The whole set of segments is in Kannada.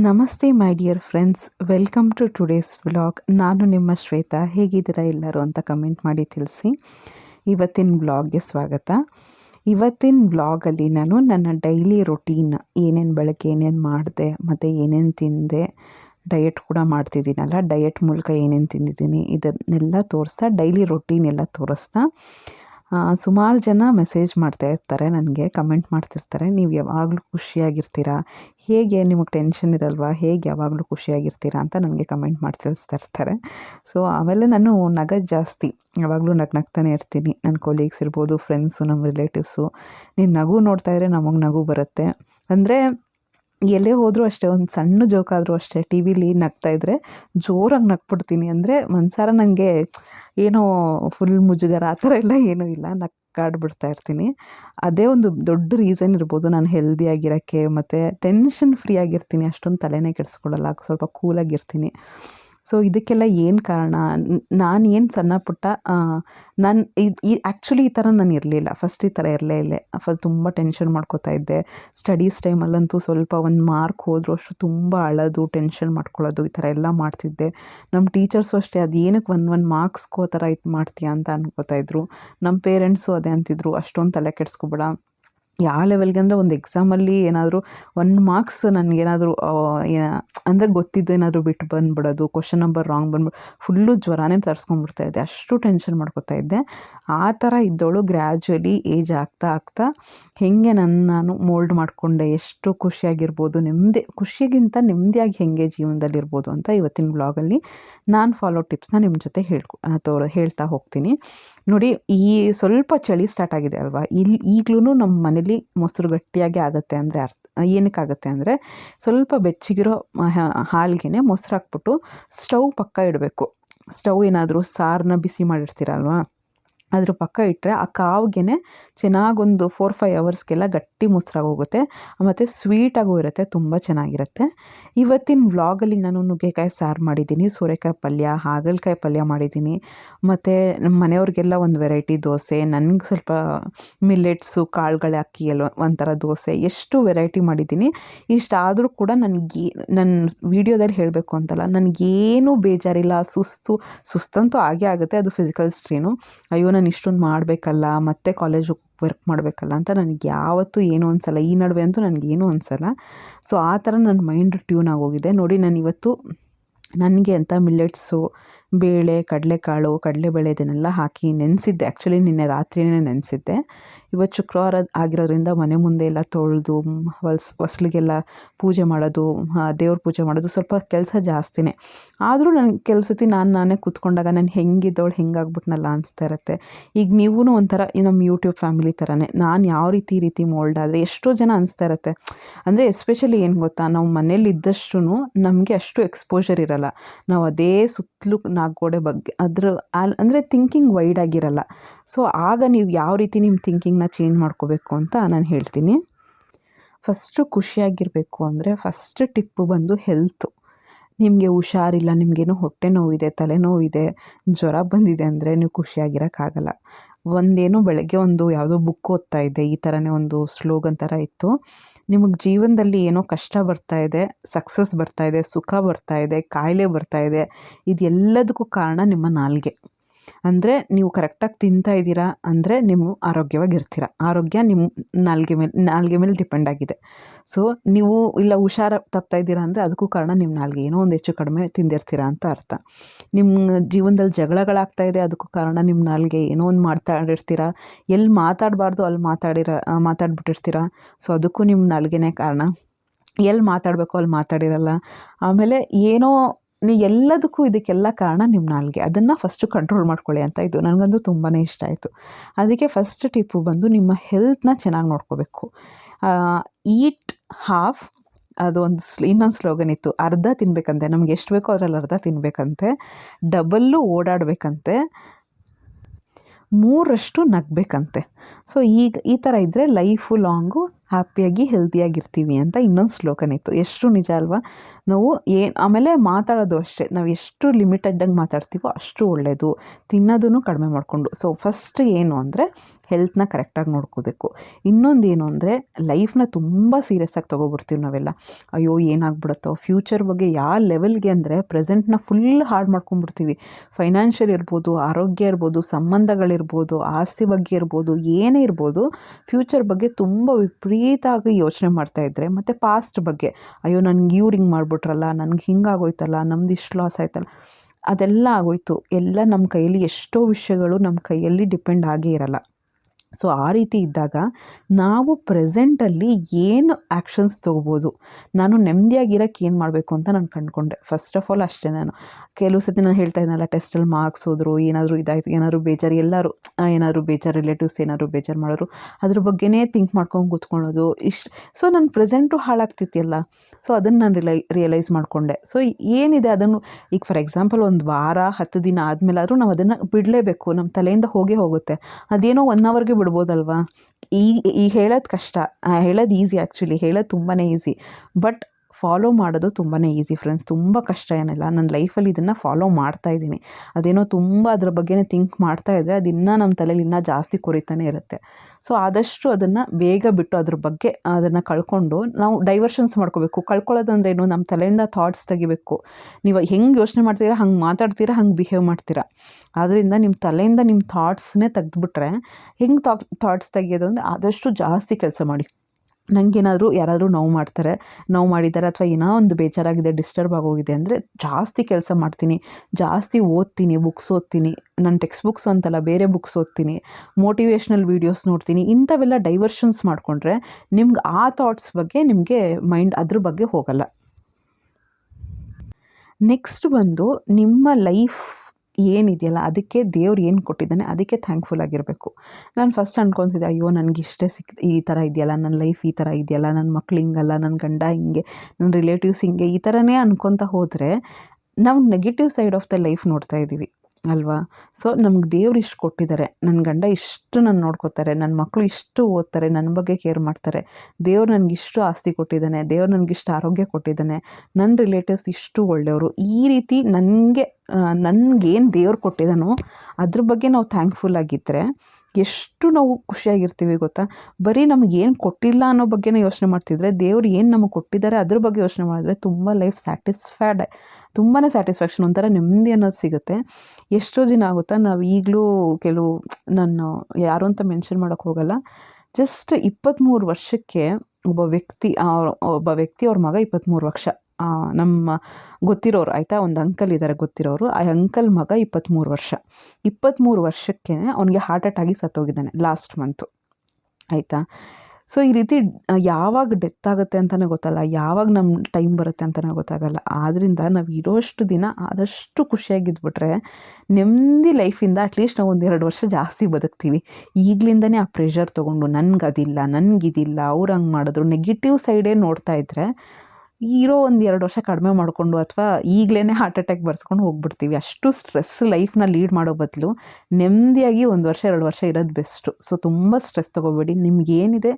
ನಮಸ್ತೆ, my dear friends. Welcome to today's vlog. ನಾನು ನಿಮ್ಮ ಶ್ವೇತಾ. ಹೇಗಿದ್ದೀರಾ ಎಲ್ಲರೂ ಅಂತ ಕಮೆಂಟ್ ಮಾಡಿ ತಿಳಿಸಿ. ಇವತ್ತಿನ ಬ್ಲಾಗ್ಗೆ ಸ್ವಾಗತ. ಇವತ್ತಿನ ಬ್ಲಾಗಲ್ಲಿ ನಾನು ನನ್ನ ಡೈಲಿ ರೊಟೀನ್, ಏನೇನು ಬೆಳಗ್ಗೆ ಏನೇನು ಮಾಡಿದೆ, ಮತ್ತು ಏನೇನು ತಿಂದೆ, ಡಯಟ್ ಕೂಡ ಮಾಡ್ತಿದ್ದೀನಲ್ಲ, ಡಯಟ್ ಮೂಲಕ ಏನೇನು ತಿಂದಿದ್ದೀನಿ, ಇದನ್ನೆಲ್ಲ ತೋರಿಸ್ತಾ, ಡೈಲಿ ರೊಟೀನ್ ಎಲ್ಲ ತೋರಿಸ್ತಾ ಸುಮಾರು ಜನ ಮೆಸೇಜ್ ಮಾಡ್ತಾ ಇರ್ತಾರೆ ನನಗೆ, ಕಮೆಂಟ್ ಮಾಡ್ತಿರ್ತಾರೆ, ನೀವು ಯಾವಾಗಲೂ ಖುಷಿಯಾಗಿರ್ತೀರಾ? ಹೇಗೆ ನಿಮಗೆ ಟೆನ್ಷನ್ ಇರಲ್ವಾ? ಹೇಗೆ ಯಾವಾಗಲೂ ಖುಷಿಯಾಗಿರ್ತೀರಾ? ಅಂತ ನನಗೆ ಕಮೆಂಟ್ ಮಾಡಿ ತಿಳಿಸ್ತಾ ಇರ್ತಾರೆ. ಸೊ, ಆಮೇಲೆ ನಾನು ನಗದು ಜಾಸ್ತಿ, ಯಾವಾಗಲೂ ನಗು ನಗ್ತಾನೆ ಇರ್ತೀನಿ. ನನ್ನ ಕೊಲೀಗ್ಸ್ ಇರ್ಬೋದು ಫ್ರೆಂಡ್ಸು ನಮ್ಮ ರಿಲೇಟಿವ್ಸು ನೀನು ನಗು ನೋಡ್ತಾ ಇದ್ರೆ ನಮಗೆ ನಗು ಬರುತ್ತೆ. ಅಂದರೆ ಎಲ್ಲೇ ಹೋದರೂ ಅಷ್ಟೇ, ಒಂದು ಸಣ್ಣ ಜೋಕಾದರೂ ಅಷ್ಟೇ ಟಿ ವಿಲಿ ನಗ್ತಾಯಿದ್ರೆ ಜೋರಾಗಿ ನಗ್ಬಿಡ್ತೀನಿ. ಅಂದರೆ ಮನ್ಸಾರ ನನಗೆ ಏನೋ ಫುಲ್ ಮುಜುಗರ ಆ ಥರ ಎಲ್ಲ ಏನೂ ಇಲ್ಲ ನಕ್ಕಾಡ್ಬಿಡ್ತಾ ಇರ್ತೀನಿ. ಅದೇ ಒಂದು ದೊಡ್ಡ ರೀಸನ್ ಇರ್ಬೋದು ನಾನು ಹೆಲ್ದಿಯಾಗಿರೋಕ್ಕೆ ಮತ್ತು ಟೆನ್ಷನ್ ಫ್ರೀ ಆಗಿರ್ತೀನಿ, ಅಷ್ಟೊಂದು ತಲೆನೇ ಕೆಡಿಸ್ಕೊಳ್ಳಲ್ಲ ಸ್ವಲ್ಪ ಕೂಲಾಗಿರ್ತೀನಿ ಸೊ ಇದಕ್ಕೆಲ್ಲ ಏನು ಕಾರಣ? ನಾನು ಏನು ಸಣ್ಣ ಪುಟ್ಟ ನಾನು ಇದು ಈ ಆ್ಯಕ್ಚುಲಿ ಈ ಥರ ನಾನು ಇರಲಿಲ್ಲ. ಫಸ್ಟ್ ಈ ಥರ ಇರಲೇ ಇಲ್ಲ ಫಸ್ಟ್ ತುಂಬ ಟೆನ್ಷನ್ ಮಾಡ್ಕೋತಾ ಇದ್ದೆ. ಸ್ಟಡೀಸ್ ಟೈಮಲ್ಲಂತೂ ಸ್ವಲ್ಪ ಒಂದು ಮಾರ್ಕ್ ಹೋದರೂ ಅಷ್ಟು ತುಂಬ ಅಳೋದು ಟೆನ್ಷನ್ ಮಾಡ್ಕೊಳ್ಳೋದು ಈ ಥರ ಎಲ್ಲ ಮಾಡ್ತಿದ್ದೆ. ನಮ್ಮ ಟೀಚರ್ಸು ಅಷ್ಟೇ, ಅದು ಏನಕ್ಕೆ ಒಂದು ಒಂದು ಮಾರ್ಕ್ಸ್ಗೋ ಥರ ಇದು ಮಾಡ್ತೀಯ? ಅಂತ ಅನ್ಕೋತಾ ಇದ್ರು. ನಮ್ಮ ಪೇರೆಂಟ್ಸು ಅದೇ ಅಂತಿದ್ರು. ಅಷ್ಟೊಂದು ತಲೆ ಕೆಡಿಸ್ಕೊಬೇಡ. ಯಾವ ಲೆವೆಲ್ಗೆ ಅಂದರೆ ಒಂದು ಎಕ್ಸಾಮಲ್ಲಿ ಏನಾದರೂ ಒನ್ ಮಾರ್ಕ್ಸ್ ನನಗೇನಾದರೂ ಏನ, ಅಂದರೆ ಗೊತ್ತಿದ್ದು ಏನಾದರೂ ಬಿಟ್ಟು ಬಂದುಬಿಡೋದು ಕ್ವಶನ್ ನಂಬರ್ ರಾಂಗ್ ಬಂದ್ಬಿಟ್ಟು ಫುಲ್ಲು ಜ್ವರನೇ ತರಿಸ್ಕೊಂಡ್ಬಿಡ್ತಾ ಇದ್ದೆ. ಅಷ್ಟು ಟೆನ್ಷನ್ ಮಾಡ್ಕೋತಾ ಇದ್ದೆ. ಆ ಥರ ಇದ್ದವಳು ಗ್ರ್ಯಾಜುವಲಿ ಏಜ್ ಆಗ್ತಾ ಆಗ್ತಾ ಹೇಗೆ ನನ್ನ ನಾನು ಮೋಲ್ಡ್ ಮಾಡಿಕೊಂಡೆ, ಎಷ್ಟು ಖುಷಿಯಾಗಿರ್ಬೋದು, ನೆಮ್ಮದಿ, ಖುಷಿಗಿಂತ ನೆಮ್ಮದಿಯಾಗಿ ಹೇಗೆ ಜೀವನದಲ್ಲಿರ್ಬೋದು ಅಂತ ಇವತ್ತಿನ ಬ್ಲಾಗಲ್ಲಿ ನಾನು ಫಾಲೋ ಟಿಪ್ಸ್ನ ನಿಮ್ಮ ಜೊತೆ ಹೇಳ್ಕೊ ತೋ, ಹೇಳ್ತಾ ಹೋಗ್ತೀನಿ. ನೋಡಿ, ಈ ಸ್ವಲ್ಪ ಚಳಿ ಸ್ಟಾರ್ಟ್ ಆಗಿದೆ ಅಲ್ವಾ? ಇಲ್ಲಿ ಈಗಲೂ ನಮ್ಮ ಮನೇಲಿ ಮೊಸರು ಗಟ್ಟಿಯಾಗಿ ಆಗುತ್ತೆ ಅಂದರೆ ಅರ್ಥ, ಏನಕ್ಕಾಗುತ್ತೆ ಅಂದರೆ ಸ್ವಲ್ಪ ಬೆಚ್ಚಗಿರೋ ಹಾಲ್ಗೆ ಮೊಸರು ಹಾಕ್ಬಿಟ್ಟು ಸ್ಟವ್ ಪಕ್ಕ ಇಡಬೇಕು. ಸ್ಟವ್ ಏನಾದರೂ ಸಾರನ್ನ ಬಿಸಿ ಮಾಡಿರ್ತೀರಲ್ವಾ? ಅದ್ರ ಪಕ್ಕ ಇಟ್ಟರೆ ಆ ಕಾವಿಗೆ ಚೆನ್ನಾಗೊಂದು ಫೋರ್ ಫೈವ್ ಅವರ್ಸ್ಗೆಲ್ಲ ಗಟ್ಟಿ ಮೊಸರಾಗಿ ಹೋಗುತ್ತೆ ಮತ್ತು ಸ್ವೀಟಾಗೂ ಇರುತ್ತೆ, ತುಂಬ ಚೆನ್ನಾಗಿರುತ್ತೆ. ಇವತ್ತಿನ ವ್ಲಾಗಲ್ಲಿ ನಾನು ನುಗ್ಗೆಕಾಯಿ ಸಾರು ಮಾಡಿದ್ದೀನಿ, ಸೋರೆಕಾಯಿ ಪಲ್ಯ, ಹಾಗಲಕಾಯಿ ಪಲ್ಯ ಮಾಡಿದ್ದೀನಿ. ಮತ್ತು ನಮ್ಮ ಮನೆಯವ್ರಿಗೆಲ್ಲ ಒಂದು ವೆರೈಟಿ ದೋಸೆ, ನನಗೆ ಸ್ವಲ್ಪ ಮಿಲ್ಲೆಟ್ಸು ಕಾಳುಗಳ, ಅಕ್ಕಿ ಎಲ್ಲ ಒಂಥರ ದೋಸೆ, ಎಷ್ಟು ವೆರೈಟಿ ಮಾಡಿದ್ದೀನಿ. ಇಷ್ಟಾದರೂ ಕೂಡ ನನಗೆ ನನ್ನ ವೀಡಿಯೋದಲ್ಲಿ ಹೇಳಬೇಕು ಅಂತಲ್ಲ, ನನಗೇನು ಬೇಜಾರಿಲ್ಲ, ಸುಸ್ತು, ಸುಸ್ತಂತೂ ಆಗೇ ಆಗುತ್ತೆ, ಅದು ಫಿಸಿಕಲ್ ಸ್ಟ್ರೀನು ಅಯ್ಯೋ ನಾನು ಇಷ್ಟೊಂದು ಮಾಡಬೇಕಲ್ಲ, ಮತ್ತೆ ಕಾಲೇಜ್ ವರ್ಕ್ ಮಾಡಬೇಕಲ್ಲ ಅಂತ ನನಗೆ ಯಾವತ್ತೂ ಏನೂ ಅನಿಸಲ್ಲ. ಈ ನಡುವೆ ಅಂತೂ ನನಗೇನೂ ಅನಿಸಲ್ಲ. ಸೊ ಆ ಥರ ನನ್ನ ಮೈಂಡ್ ಟ್ಯೂನ್ ಆಗೋಗಿದೆ. ನೋಡಿ ನಾನು ಇವತ್ತು ನನಗೆ ಅಂತ ಮಿಲ್ಲೆಟ್ಸು ಬೇಳೆ, ಕಡಲೆಕಾಳು, ಕಡಲೆಬೇಳೆ ಇದನ್ನೆಲ್ಲ ಹಾಕಿ ನೆನೆಸಿದ್ದೆ. ಆ್ಯಕ್ಚುಲಿ ನಿನ್ನೆ ರಾತ್ರಿಯೇ ನೆನೆಸಿದ್ದೆ. ಇವತ್ತು ಶುಕ್ರವಾರ ಆಗಿರೋದ್ರಿಂದ ಮನೆ ಮುಂದೆ ಎಲ್ಲ ತೊಳೆದು ಹೊಲ್ಸ್, ಹೊಸಲಿಗೆಲ್ಲ ಪೂಜೆ ಮಾಡೋದು ದೇವ್ರ ಪೂಜೆ ಮಾಡೋದು ಸ್ವಲ್ಪ ಕೆಲಸ ಜಾಸ್ತಿನೇ. ಆದರೂ ನನಗೆ ಕೆಲಸತಿ ನಾನು, ನಾನೇ ಕೂತ್ಕೊಂಡಾಗ ನಾನು ಹೆಂಗಿದ್ದವಳು ಹೆಂಗಾಗ್ಬಿಟ್ನಲ್ಲ ಅನಿಸ್ತಾ ಇರುತ್ತೆ. ಈಗ ನೀವೂ ಒಂಥರ ನಮ್ಮ ಯೂಟ್ಯೂಬ್ ಫ್ಯಾಮಿಲಿ ಥರನೇ ನಾನು ಯಾವ ರೀತಿ ರೀತಿ ಮೋಲ್ಡ್ ಆದರೆ ಎಷ್ಟೋ ಜನ ಅನಿಸ್ತಾ ಇರುತ್ತೆ. ಅಂದರೆ ಎಸ್ಪೆಷಲಿ ಏನು ಗೊತ್ತಾ, ನಾವು ಮನೇಲಿ ಇದ್ದಷ್ಟು ನಮಗೆ ಅಷ್ಟು ಎಕ್ಸ್ಪೋಜರ್ ಇರಲ್ಲ. ನಾವು ಅದೇ ಸುತ್ತಲೂ ನಾಲ್ಕು ಗೋಡೆ ಬಗ್ಗೆ, ಅದ್ರ ಅಂದರೆ ಥಿಂಕಿಂಗ್ ವೈಡ್ ಆಗಿರಲ್ಲ. ಸೊ ಆಗ ನೀವು ಯಾವ ರೀತಿ ನಿಮ್ಮ ಥಿಂಕಿಂಗ್ನ ಚೇಂಜ್ ಮಾಡ್ಕೋಬೇಕು ಅಂತ ನಾನು ಹೇಳ್ತೀನಿ. ಫಸ್ಟು ಖುಷಿಯಾಗಿರಬೇಕು ಅಂದರೆ ಫಸ್ಟ್ ಟಿಪ್ಪು ಬಂದು ಹೆಲ್ತು ನಿಮಗೆ ಹುಷಾರಿಲ್ಲ, ನಿಮಗೇನು ಹೊಟ್ಟೆ ನೋವಿದೆ ತಲೆನೋವಿದೆ ಜ್ವರ ಬಂದಿದೆ ಅಂದರೆ ನೀವು ಖುಷಿಯಾಗಿರೋಕ್ಕಾಗಲ್ಲ. ಒಂದೇನೋ ಬೆಳಗ್ಗೆ ಒಂದು ಯಾವುದೋ ಬುಕ್ ಓದ್ತಾ ಇದ್ದೆ, ಈ ಥರನೇ ಒಂದು ಸ್ಲೋಗನ್ ಥರ ಇತ್ತು. ನಿಮಗೆ ಜೀವನದಲ್ಲಿ ಏನೋ ಕಷ್ಟ ಬರ್ತಾ ಇದೆ ಸಕ್ಸಸ್ ಬರ್ತಾ ಇದೆ, ಸುಖ ಬರ್ತಾ ಇದೆ, ಕಾಯಿಲೆ ಬರ್ತಾ ಇದೆ ಇದೆಲ್ಲದಕ್ಕೂ ಕಾರಣ ನಿಮ್ಮ ನಾಲಿಗೆ. ಅಂದರೆ ನೀವು ಕರೆಕ್ಟಾಗಿ ತಿಂತಾ ಇದ್ದೀರಾ ಅಂದರೆ ನೀವು ಆರೋಗ್ಯವಾಗಿರ್ತೀರ. ಆರೋಗ್ಯ ನಿಮ್ಮ ನಾಲ್ಗೆ ಮೇಲೆ ನಾಲ್ಗೆ ಮೇಲೆ ಡಿಪೆಂಡ್ ಆಗಿದೆ. ಸೊ ನೀವು ಇಲ್ಲ ಹುಷಾರ ತಪ್ತಾ ಇದ್ದೀರಾ ಅಂದರೆ ಅದಕ್ಕೂ ಕಾರಣ ನಿಮ್ಮ ನಾಲ್ಗೆ ಏನೋ ಒಂದು ಹೆಚ್ಚು ಕಡಿಮೆ ತಿಂದಿರ್ತೀರ ಅಂತ ಅರ್ಥ. ನಿಮ್ಮ ಜೀವನದಲ್ಲಿ ಜಗಳಗಳಾಗ್ತಾ ಇದೆ, ಅದಕ್ಕೂ ಕಾರಣ ನಿಮ್ಮ ನಾಲ್ಗೆ ಏನೋ ಒಂದು ಮಾತಾಡಿರ್ತೀರ ಎಲ್ಲಿ ಮಾತಾಡಬಾರ್ದು ಅಲ್ಲಿ ಮಾತಾಡಿರ ಮಾತಾಡ್ಬಿಟ್ಟಿರ್ತೀರ. ಸೊ ಅದಕ್ಕೂ ನಿಮ್ಮ ನಾಲ್ಗೆನೇ ಕಾರಣ. ಎಲ್ಲಿ ಮಾತಾಡಬೇಕು ಅಲ್ಲಿ ಮಾತಾಡಿರಲ್ಲ. ಆಮೇಲೆ ಏನೋ ನೀ ಎಲ್ಲದಕ್ಕೂ ಇದಕ್ಕೆಲ್ಲ ಕಾರಣ ನಿಮ್ಮ ನಾಲ್ಗೆ. ಅದನ್ನು ಫಸ್ಟು ಕಂಟ್ರೋಲ್ ಮಾಡ್ಕೊಳ್ಳಿ ಅಂತ ಇದು. ನನಗಂತೂ ತುಂಬಾ ಇಷ್ಟ ಆಯಿತು. ಅದಕ್ಕೆ ಫಸ್ಟ್ ಟಿಪ್ಪು ಬಂದು ನಿಮ್ಮ ಹೆಲ್ತ್ನ ಚೆನ್ನಾಗಿ ನೋಡ್ಕೋಬೇಕು. ಈಟ್ ಹಾಫ್ ಅದು ಒಂದು ಸ್ಲ್ ಇನ್ನೊಂದು ಸ್ಲೋಗನ್ ಇತ್ತು. ಅರ್ಧ ತಿನ್ನಬೇಕಂತೆ ನಮ್ಗೆ ಎಷ್ಟು ಬೇಕೋ ಅದರಲ್ಲಿ ಅರ್ಧ ತಿನ್ನಬೇಕಂತೆ ಡಬಲ್ಲು ಓಡಾಡಬೇಕಂತೆ. ಮೂರಷ್ಟು ನಗಬೇಕಂತೆ. ಸೊ ಈಗ ಈ ಥರ ಇದ್ದರೆ ಲೈಫು ಲಾಂಗು ಹ್ಯಾಪಿಯಾಗಿ, ಹೆಲ್ತಿಯಾಗಿರ್ತೀವಿ ಅಂತ ಇನ್ನೊಂದು ಶ್ಲೋಕನ ಇತ್ತು. ಎಷ್ಟು ನಿಜ ಅಲ್ವಾ? ನಾವು ಏನು ಆಮೇಲೆ ಮಾತಾಡೋದು ಅಷ್ಟೇ. ನಾವು ಎಷ್ಟು ಲಿಮಿಟೆಡ್ಡಾಗಿ ಮಾತಾಡ್ತೀವೋ ಅಷ್ಟು ಒಳ್ಳೆಯದು ತಿನ್ನೋದನ್ನು ಕಡಿಮೆ ಮಾಡಿಕೊಂಡು. ಸೊ, ಫಸ್ಟ್ ಏನು ಅಂದರೆ ಹೆಲ್ತ್ನ ಕರೆಕ್ಟಾಗಿ ನೋಡ್ಕೋಬೇಕು. ಇನ್ನೊಂದು ಏನು ಅಂದರೆ ಲೈಫ್ನ ತುಂಬ ಸೀರಿಯಸ್ಸಾಗಿ ತೊಗೊಬಿಡ್ತೀವಿ ನಾವೆಲ್ಲ. ಅಯ್ಯೋ, ಏನಾಗ್ಬಿಡುತ್ತೋ? ಫ್ಯೂಚರ್ ಬಗ್ಗೆ ಯಾವ ಲೆವೆಲ್ಗೆ ಅಂದರೆ ಪ್ರೆಸೆಂಟ್ನ ಫುಲ್ ಹಾಳು ಮಾಡ್ಕೊಂಡ್ಬಿಡ್ತೀವಿ. ಫೈನಾನ್ಷಿಯಲ್ ಇರ್ಬೋದು, ಆರೋಗ್ಯ ಇರ್ಬೋದು, ಸಂಬಂಧಗಳಿರ್ಬೋದು, ಆಸ್ತಿ ಬಗ್ಗೆ ಇರ್ಬೋದು, ಏನೇ ಇರ್ಬೋದು, ಫ್ಯೂಚರ್ ಬಗ್ಗೆ ತುಂಬ ವಿಪರೀತವಾಗಿ ಯೋಚನೆ ಮಾಡ್ತಾ ಇದ್ದರೆ ಮತ್ತು ಪಾಸ್ಟ್ ಬಗ್ಗೆ, ಅಯ್ಯೋ, ನನಗೆ ಇವ್ರು ಹಿಂಗೆ ಮಾಡಿಬಿಟ್ರಲ್ಲ, ನನಗೆ ಹಿಂಗಾಗೋಯ್ತಲ್ಲ, ನಮ್ದು ಇಷ್ಟು ಲಾಸ್ ಆಯ್ತಲ್ಲ, ಅದೆಲ್ಲ ಆಗೋಯ್ತು. ಎಲ್ಲ ನಮ್ಮ ಕೈಯಲ್ಲಿ ಎಷ್ಟೋ ವಿಷಯಗಳು ನಮ್ಮ ಕೈಯಲ್ಲಿ ಡಿಪೆಂಡ್ ಆಗೇ ಇರಲ್ಲ. ಸೊ, ಆ ರೀತಿ ಇದ್ದಾಗ ನಾವು ಪ್ರೆಸೆಂಟಲ್ಲಿ ಏನು ಆ್ಯಕ್ಷನ್ಸ್ ತೊಗೋಬೋದು, ನಾನು ನೆಮ್ಮದಿಯಾಗಿರೋಕ್ಕೆ ಏನು ಮಾಡಬೇಕು ಅಂತ ನಾನು ಕಂಡುಕೊಂಡೆ. ಫಸ್ಟ್ ಆಫ್ ಆಲ್ ಅಷ್ಟೇ ನಾನು. ಕೆಲವು ಸತಿ ನಾನು ಹೇಳ್ತಾ ಇದ್ದೀನಲ್ಲ ಟೆಸ್ಟಲ್ಲಿ ಮಾರ್ಕ್ಸ್ ಹೋದರು, ಏನಾದರೂ ಇದಾಯಿತು, ಏನಾದರೂ ಬೇಜಾರು, ಎಲ್ಲರೂ ಏನಾದರೂ ಬೇಜಾರು ರಿಲೇಟಿವ್ಸ್ ಏನಾದರೂ ಬೇಜಾರು ಮಾಡೋರು, ಅದ್ರ ಬಗ್ಗೆನೇ ಥಿಂಕ್ ಮಾಡ್ಕೊಂಡು ಕೂತ್ಕೊಳ್ಳೋದು, ಇಷ್ಟು ಸೊ ನನ್ನ ಪ್ರೆಸೆಂಟು ಹಾಳಾಗ್ತಿತ್ತಲ್ಲ ಸೊ ಅದನ್ನು ನಾನು ರಿಲೈ ರಿಯಲೈಸ್ ಮಾಡಿಕೊಂಡೆ. ಸೊ ಏನಿದೆ ಅದನ್ನು, ಈಗ ಫಾರ್ ಎಕ್ಸಾಂಪಲ್ ಒಂದು ವಾರ, ಹತ್ತು ದಿನ ಆದಮೇಲಾದರೂ ನಾವು ಅದನ್ನು ಬಿಡಲೇಬೇಕು ನಮ್ಮ ತಲೆಯಿಂದ ಹೋಗೇ ಹೋಗುತ್ತೆ. ಅದೇನೋ ಒನ್ ಅವರ್ಗೆ ಬಿಡ್ಬೋದಲ್ವಾ? ಈ ಈ ಹೇಳೋದು ಕಷ್ಟ. ಹೇಳೋದು ಈಸಿ ಆ್ಯಕ್ಚುಲಿ ಹೇಳೋದು ತುಂಬಾ ಈಸಿ ಬಟ್ ಫಾಲೋ ಮಾಡೋದು ತುಂಬಾ ಈಸಿ ಫ್ರೆಂಡ್ಸ್, ತುಂಬ ಕಷ್ಟ ಏನಿಲ್ಲ. ನನ್ನ ಲೈಫಲ್ಲಿ ಇದನ್ನು ಫಾಲೋ ಮಾಡ್ತಾ ಇದ್ದೀನಿ. ಅದೇನೋ ತುಂಬ ಅದ್ರ ಬಗ್ಗೆನೇ ಥಿಂಕ್ ಮಾಡ್ತಾ ಇದ್ದರೆ ಅದು ಇನ್ನೂ ನಮ್ಮ ತಲೆಯಲ್ಲಿ ಇನ್ನೂ ಜಾಸ್ತಿ ಕೊರಿತಾನೆ ಇರುತ್ತೆ. ಸೊ, ಆದಷ್ಟು ಅದನ್ನು ಬೇಗ ಬಿಟ್ಟು ಅದ್ರ ಬಗ್ಗೆ ಅದನ್ನು ಕಳ್ಕೊಂಡು ನಾವು ಡೈವರ್ಷನ್ಸ್ ಮಾಡ್ಕೋಬೇಕು. ಕಳ್ಕೊಳ್ಳೋದಂದ್ರೆ ಏನು ನಮ್ಮ ತಲೆಯಿಂದ ಥಾಟ್ಸ್ ತೆಗಿಬೇಕು. ನೀವು ಹೆಂಗೆ ಯೋಚನೆ ಮಾಡ್ತೀರಾ, ಹಂಗೆ ಮಾತಾಡ್ತೀರಾ, ಹಂಗೆ ಬಿಹೇವ್ ಮಾಡ್ತೀರಾ? ಆದ್ದರಿಂದ ನಿಮ್ಮ ತಲೆಯಿಂದ ನಿಮ್ಮ ಥಾಟ್ಸ್ನೇ ತೆಗೆದುಬಿಟ್ರೆ ಹೆಂಗೆ ಥಾಟ್ ಥಾಟ್ಸ್ ತೆಗಿಯೋದು ಅಂದರೆ ಆದಷ್ಟು ಜಾಸ್ತಿ ಕೆಲಸ ಮಾಡಿ. ನನಗೇನಾದರೂ ಯಾರಾದರೂ ನೋವು ಮಾಡ್ತಾರೆ, ನೋವು ಮಾಡಿದ್ದಾರೆ ಅಥವಾ ಏನೋ ಒಂದು ಬೇಜಾರಾಗಿದೆ ಡಿಸ್ಟರ್ಬ್ ಆಗೋಗಿದೆ ಅಂದರೆ ಜಾಸ್ತಿ ಕೆಲಸ ಮಾಡ್ತೀನಿ, ಜಾಸ್ತಿ ಓದ್ತೀನಿ ಬುಕ್ಸ್ ಓದ್ತೀನಿ ನನ್ನ ಟೆಕ್ಸ್ಟ್ ಬುಕ್ಸ್ ಅಂತಲ್ಲ, ಬೇರೆ ಬುಕ್ಸ್ ಓದ್ತೀನಿ ಮೋಟಿವೇಶ್ನಲ್ ವೀಡಿಯೋಸ್ ನೋಡ್ತೀನಿ, ಇಂಥವೆಲ್ಲ ಡೈವರ್ಷನ್ಸ್ ಮಾಡಿಕೊಂಡ್ರೆ ನಿಮ್ಗೆ ಆ ಥಾಟ್ಸ್ ಬಗ್ಗೆ ನಿಮಗೆ ಮೈಂಡ್ ಅದ್ರ ಬಗ್ಗೆ ಹೋಗಲ್ಲ. ನೆಕ್ಸ್ಟ್ ಬಂದು ನಿಮ್ಮ ಲೈಫ್ ಏನಿದೆಯಲ್ಲ, ಅದಕ್ಕೆ ದೇವ್ರು ಏನು ಕೊಟ್ಟಿದ್ದಾನೆ, ಅದಕ್ಕೆ ಥ್ಯಾಂಕ್ಫುಲ್ ಆಗಿರಬೇಕು. ನಾನು ಫಸ್ಟ್ ಅಂದ್ಕೊತಿದ್ದೆ ಅಯ್ಯೋ ನನಗೆ ಇಷ್ಟೇ ಸಿಕ್ ಈ ಥರ ಇದೆಯಲ್ಲ ನನ್ನ ಲೈಫ್ ಈ ಥರ ಇದೆಯಲ್ಲ ನನ್ನ ಮಕ್ಳು ಹಿಂಗಲ್ಲ ನನ್ನ ಗಂಡ ಹಿಂಗೆ ನನ್ನ ರಿಲೇಟಿವ್ಸ್ ಹಿಂಗೆ, ಈ ಥರನೇ ಅನ್ಕೊತ ಹೋದರೆ, ನಾವು negative side of the life ನೋಡ್ತಾ ಇದ್ದೀವಿ ಅಲ್ವಾ? ಸೊ ನಮ್ಗೆ ದೇವ್ರು ಇಷ್ಟು ಕೊಟ್ಟಿದ್ದಾರೆ ನನ್ನ ಗಂಡ ಇಷ್ಟು ನನ್ನ ನೋಡ್ಕೋತಾರೆ. ನನ್ನ ಮಕ್ಕಳು ಇಷ್ಟು ಓದ್ತಾರೆ. ನನ್ನ ಬಗ್ಗೆ ಕೇರ್ ಮಾಡ್ತಾರೆ. ದೇವ್ರು ನನಗೆ ಇಷ್ಟು ಆಸ್ತಿ ಕೊಟ್ಟಿದ್ದಾನೆ ದೇವ್ರು ನನಗಿಷ್ಟು ಆರೋಗ್ಯ ಕೊಟ್ಟಿದ್ದಾನೆ ನನ್ನ ರಿಲೇಟಿವ್ಸ್ ಇಷ್ಟು ಒಳ್ಳೆಯವರು. ಈ ರೀತಿ ನನಗೆ ನನಗೇನು ದೇವ್ರು ಕೊಟ್ಟಿದ್ದಾನೋ ಅದ್ರ ಬಗ್ಗೆ ನಾವು ಥ್ಯಾಂಕ್ಫುಲ್ ಆಗಿದ್ದರೆ ಎಷ್ಟು ನಾವು ಖುಷಿಯಾಗಿರ್ತೀವಿ ಗೊತ್ತಾ? ಬರೀ ನಮಗೇನು ಕೊಟ್ಟಿಲ್ಲ ಅನ್ನೋ ಬಗ್ಗೆನೇ ಯೋಚನೆ ಮಾಡ್ತಿದ್ರೆ ದೇವ್ರು ಏನು ನಮಗೆ ಕೊಟ್ಟಿದ್ದಾರೆ ಅದ್ರ ಬಗ್ಗೆ ಯೋಚನೆ ಮಾಡಿದ್ರೆ ತುಂಬ ಲೈಫ್ ಸ್ಯಾಟಿಸ್ಫೈಡ್ ತುಂಬಾ ಸ್ಯಾಟಿಸ್ಫ್ಯಾಕ್ಷನ್ ಒಂಥರ ನೆಮ್ಮದಿ ಅನ್ನೋದು ಸಿಗುತ್ತೆ. ಎಷ್ಟೋ ದಿನ ಆಗುತ್ತಾ ನಾವು ಈಗಲೂ ಕೆಲವು ನಾನು ಯಾರು ಅಂತ ಮೆನ್ಷನ್ ಮಾಡೋಕ್ಕೆ ಹೋಗಲ್ಲ. ಜಸ್ಟ್ ಇಪ್ಪತ್ತ್ಮೂರು ವರ್ಷಕ್ಕೆ ಒಬ್ಬ ವ್ಯಕ್ತಿ ಒಬ್ಬ ವ್ಯಕ್ತಿ ಅವ್ರ ಮಗ ಇಪ್ಪತ್ತ್ಮೂರು ವರ್ಷ. ನಮ್ಮ ಗೊತ್ತಿರೋರು, ಆಯಿತಾ? ಒಂದು ಅಂಕಲ್ ಇದ್ದಾರೆ ಗೊತ್ತಿರೋರು. ಆ ಅಂಕಲ್ ಮಗ ಇಪ್ಪತ್ತ್ಮೂರು ವರ್ಷ. ಇಪ್ಪತ್ತ್ಮೂರು ವರ್ಷಕ್ಕೆ ಅವನಿಗೆ ಹಾರ್ಟ್ ಅಟ್ಯಾಗಿ ಸತ್ತೋಗಿದ್ದಾನೆ ಲಾಸ್ಟ್ ಮಂತು ಆಯಿತಾ? ಸೊ ಈ ರೀತಿ ಯಾವಾಗ ಡೆತ್ ಆಗುತ್ತೆ ಅಂತಲೇ ಗೊತ್ತಲ್ಲ, ಯಾವಾಗ ನಮ್ಮ ಟೈಮ್ ಬರುತ್ತೆ ಅಂತಲೇ ಗೊತ್ತಾಗಲ್ಲ. ಆದ್ದರಿಂದ ನಾವು ಇರೋಷ್ಟು ದಿನ ಆದಷ್ಟು ಖುಷಿಯಾಗಿದ್ಬಿಟ್ರೆ, ನೆಮ್ಮದಿ ಲೈಫಿಂದ ಅಟ್ಲೀಸ್ಟ್ ನಾವು ಒಂದೆರಡು ವರ್ಷ ಜಾಸ್ತಿ ಬದುಕ್ತೀವಿ. ಈಗಲಿಂದನೇ ಆ ಪ್ರೆಷರ್ ತೊಗೊಂಡು ನನಗದಿಲ್ಲ ನನಗಿದಿಲ್ಲ ಅವ್ರು ಹಂಗೆ ಮಾಡಿದ್ರು ನೆಗೆಟಿವ್ ಸೈಡೇ ನೋಡ್ತಾ ಇದ್ದರೆ ಇರೋ ಒಂದು ಎರಡು ವರ್ಷ ಕಡಿಮೆ ಮಾಡಿಕೊಂಡು ಅಥವಾ ಈಗಲೇ ಹಾರ್ಟ್ ಅಟ್ಯಾಕ್ ಬರ್ಸ್ಕೊಂಡು ಹೋಗ್ಬಿಡ್ತೀವಿ. ಅಷ್ಟು ಸ್ಟ್ರೆಸ್ ಲೈಫ್ನ ಲೀಡ್ ಮಾಡೋ ಬದಲು ನೆಮ್ಮದಿಯಾಗಿ ಒಂದು ವರ್ಷ, ಎರಡು ವರ್ಷ ಇರೋದು ಬೆಸ್ಟು ಸೊ ತುಂಬ ಸ್ಟ್ರೆಸ್ ತೊಗೋಬೇಡಿ. ನಿಮಗೇನಿದೆ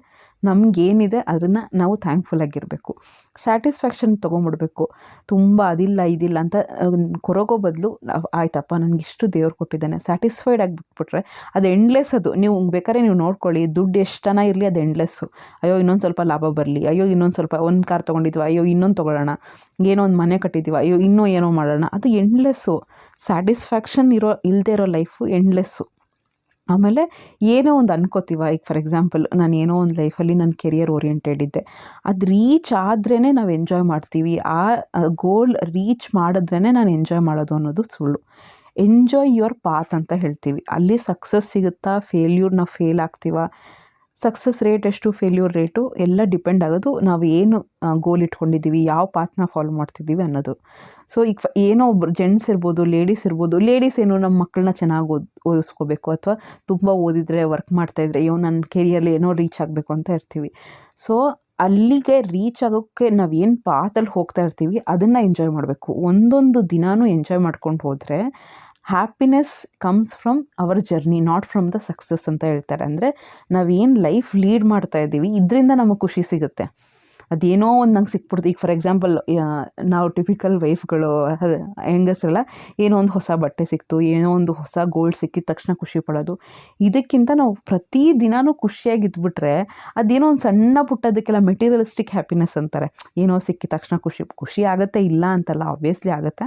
ನಮಗೇನಿದೆ ಅದನ್ನು ನಾವು ಥ್ಯಾಂಕ್ಫುಲ್ ಆಗಿರಬೇಕು. ಸ್ಯಾಟಿಸ್ಫ್ಯಾಕ್ಷನ್ ತೊಗೊಂಬಿಡ್ಬೇಕು. ತುಂಬ ಅದಿಲ್ಲ, ಇದಿಲ್ಲ ಅಂತ ಕೊರಗೋ ಬದಲು ಆಯ್ತಪ್ಪ ಇಷ್ಟು ದೇವ್ರು ಕೊಟ್ಟಿದ್ದಾನೆ. ಸ್ಯಾಟಿಸ್ಫೈಡ್ ಆಗಿಬಿಟ್ಬಿಟ್ರೆ ಅದು ಎಂಡ್ಲೆಸ್ ಅದು. ನೀವು ಬೇಕಾದ್ರೆ ನೀವು ನೋಡ್ಕೊಳ್ಳಿ, ದುಡ್ಡು ಎಷ್ಟನ ಇರಲಿ ಅದು ಎಂಡ್ಲೆಸ್ಸು ಅಯ್ಯೋ, ಇನ್ನೊಂದು ಸ್ವಲ್ಪ ಲಾಭ ಬರಲಿ. ಅಯ್ಯೋ, ಇನ್ನೊಂದು ಸ್ವಲ್ಪ, ಒಂದು ಕಾರ್ ತೊಗೊಂಡಿದ್ವಿ. ಅಯ್ಯೋ, ಇನ್ನೊಂದು ತೊಗೊಳ್ಳೋಣ. ಏನೋ ಒಂದು ಮನೆ ಕಟ್ಟಿದ್ವಿ. ಅಯ್ಯೋ, ಇನ್ನೂ ಏನೋ ಮಾಡೋಣ. ಅದು ಎಂಡ್ಲೆಸ್ಸು ಸ್ಯಾಟಿಸ್ಫ್ಯಾಕ್ಷನ್ ಇರೋ ಇಲ್ಲದೇ ಇರೋ ಲೈಫು ಎಂಡ್ಲೆಸ್ಸು ಆಮೇಲೆ ಏನೋ ಒಂದು ಅನ್ಕೋತೀವ, ಈಗ ಫಾರ್ ಎಕ್ಸಾಂಪಲ್ ನಾನು ಏನೋ ಒಂದು ಲೈಫಲ್ಲಿ ನನ್ನ ಕೆರಿಯರ್ ಓರಿಯೆಂಟೆಡ್ ಇದ್ದೆ, ಅದು ರೀಚ್ ಆದ್ರೇ ನಾವು ಎಂಜಾಯ್ ಮಾಡ್ತೀವಿ, ಆ ಗೋಲ್ ರೀಚ್ ಮಾಡಿದ್ರೇ ನಾನು ಎಂಜಾಯ್ ಮಾಡೋದು ಅನ್ನೋದು ಸುಳ್ಳು. ಎಂಜಾಯ್ ಯುವರ್ ಪಾತ್ ಅಂತ ಹೇಳ್ತೀವಿ. ಅಲ್ಲಿ ಸಕ್ಸಸ್ ಸಿಗುತ್ತಾ ಫೇಲ್ಯೂರ್ ನಾವು ಫೇಲ್ ಆಗ್ತೀವ ಸಕ್ಸಸ್ ರೇಟ್ ಎಷ್ಟು ಫೇಲ್ಯೂರ್ ರೇಟು ಎಲ್ಲ ಡಿಪೆಂಡ್ ಆಗೋದು ನಾವು ಏನು ಗೋಲ್ ಇಟ್ಕೊಂಡಿದ್ದೀವಿ, ಯಾವ ಪಾತ್ನ ಫಾಲೋ ಮಾಡ್ತಿದ್ದೀವಿ ಅನ್ನೋದು. ಸೊ ಈಗ ಏನೋ ಒಬ್ರು ಜೆಂಟ್ಸ್ ಇರ್ಬೋದು ಲೇಡೀಸ್ ಇರ್ಬೋದು ಲೇಡೀಸ್ ಏನು ನಮ್ಮ ಮಕ್ಕಳನ್ನ ಚೆನ್ನಾಗಿ ಓದ್, ಓದಿಸ್ಕೋಬೇಕು ಅಥವಾ ತುಂಬ ಓದಿದರೆ ವರ್ಕ್ ಮಾಡ್ತಾಯಿದ್ರೆ ಅಯ್ಯೋ ನನ್ನ ಕೆರಿಯಲ್ಲಿ ಏನೋ ರೀಚ್ ಆಗಬೇಕು ಅಂತ ಇರ್ತೀವಿ. ಸೊ ಅಲ್ಲಿಗೆ ರೀಚ್ ಆಗೋಕ್ಕೆ ನಾವು ಏನು ಪಾತಲ್ಲಿ ಹೋಗ್ತಾ ಇರ್ತೀವಿ, ಅದನ್ನು ಎಂಜಾಯ್ ಮಾಡಬೇಕು. ಒಂದೊಂದು ದಿನಾನೂ ಎಂಜಾಯ್ ಮಾಡ್ಕೊಂಡು ಹೋದರೆ happiness comes from our journey not from the success ಅಂತ ಹೇಳ್ತಾರೆ. ಅಂದರೆ ನಾವೇನು ಲೈಫ್ ಲೀಡ್ ಮಾಡ್ತಾ ಇದ್ದೀವಿ ಇದರಿಂದ ನಮಗೆ ಖುಷಿ ಸಿಗುತ್ತೆ. ಅದೇನೋ ಒಂದು ನಂಗೆ ಸಿಕ್ಬಿಡ್ತು. ಈಗ ಫಾರ್ ಎಕ್ಸಾಂಪಲ್ ನಾವು ಟಿಪಿಕಲ್ ವೈಫ್ಗಳು ಹೆಂಗಸರೆಲ್ಲ ಏನೋ ಒಂದು ಹೊಸ ಬಟ್ಟೆ ಸಿಕ್ತು, ಏನೋ ಒಂದು ಹೊಸ ಗೋಲ್ಡ್ ಸಿಕ್ಕಿದ ತಕ್ಷಣ ಖುಷಿ ಪಡೋದು. ಇದಕ್ಕಿಂತ ನಾವು ಪ್ರತಿ ದಿನಾನೂ ಖುಷಿಯಾಗಿ ಇದ್ಬಿಟ್ರೆ ಅದೇನೋ ಒಂದು ಸಣ್ಣ ಪುಟ್ಟದಕ್ಕೆಲ್ಲ ಮೆಟೀರಿಯಲಿಸ್ಟಿಕ್ ಹ್ಯಾಪಿನೆಸ್ ಅಂತಾರೆ. ಏನೋ ಸಿಕ್ಕಿದ ತಕ್ಷಣ ಖುಷಿ ಖುಷಿ ಆಗುತ್ತೆ, ಇಲ್ಲ ಅಂತಲ್ಲ ಆಬ್ವಿಯಸ್ಲಿ ಆಗುತ್ತೆ.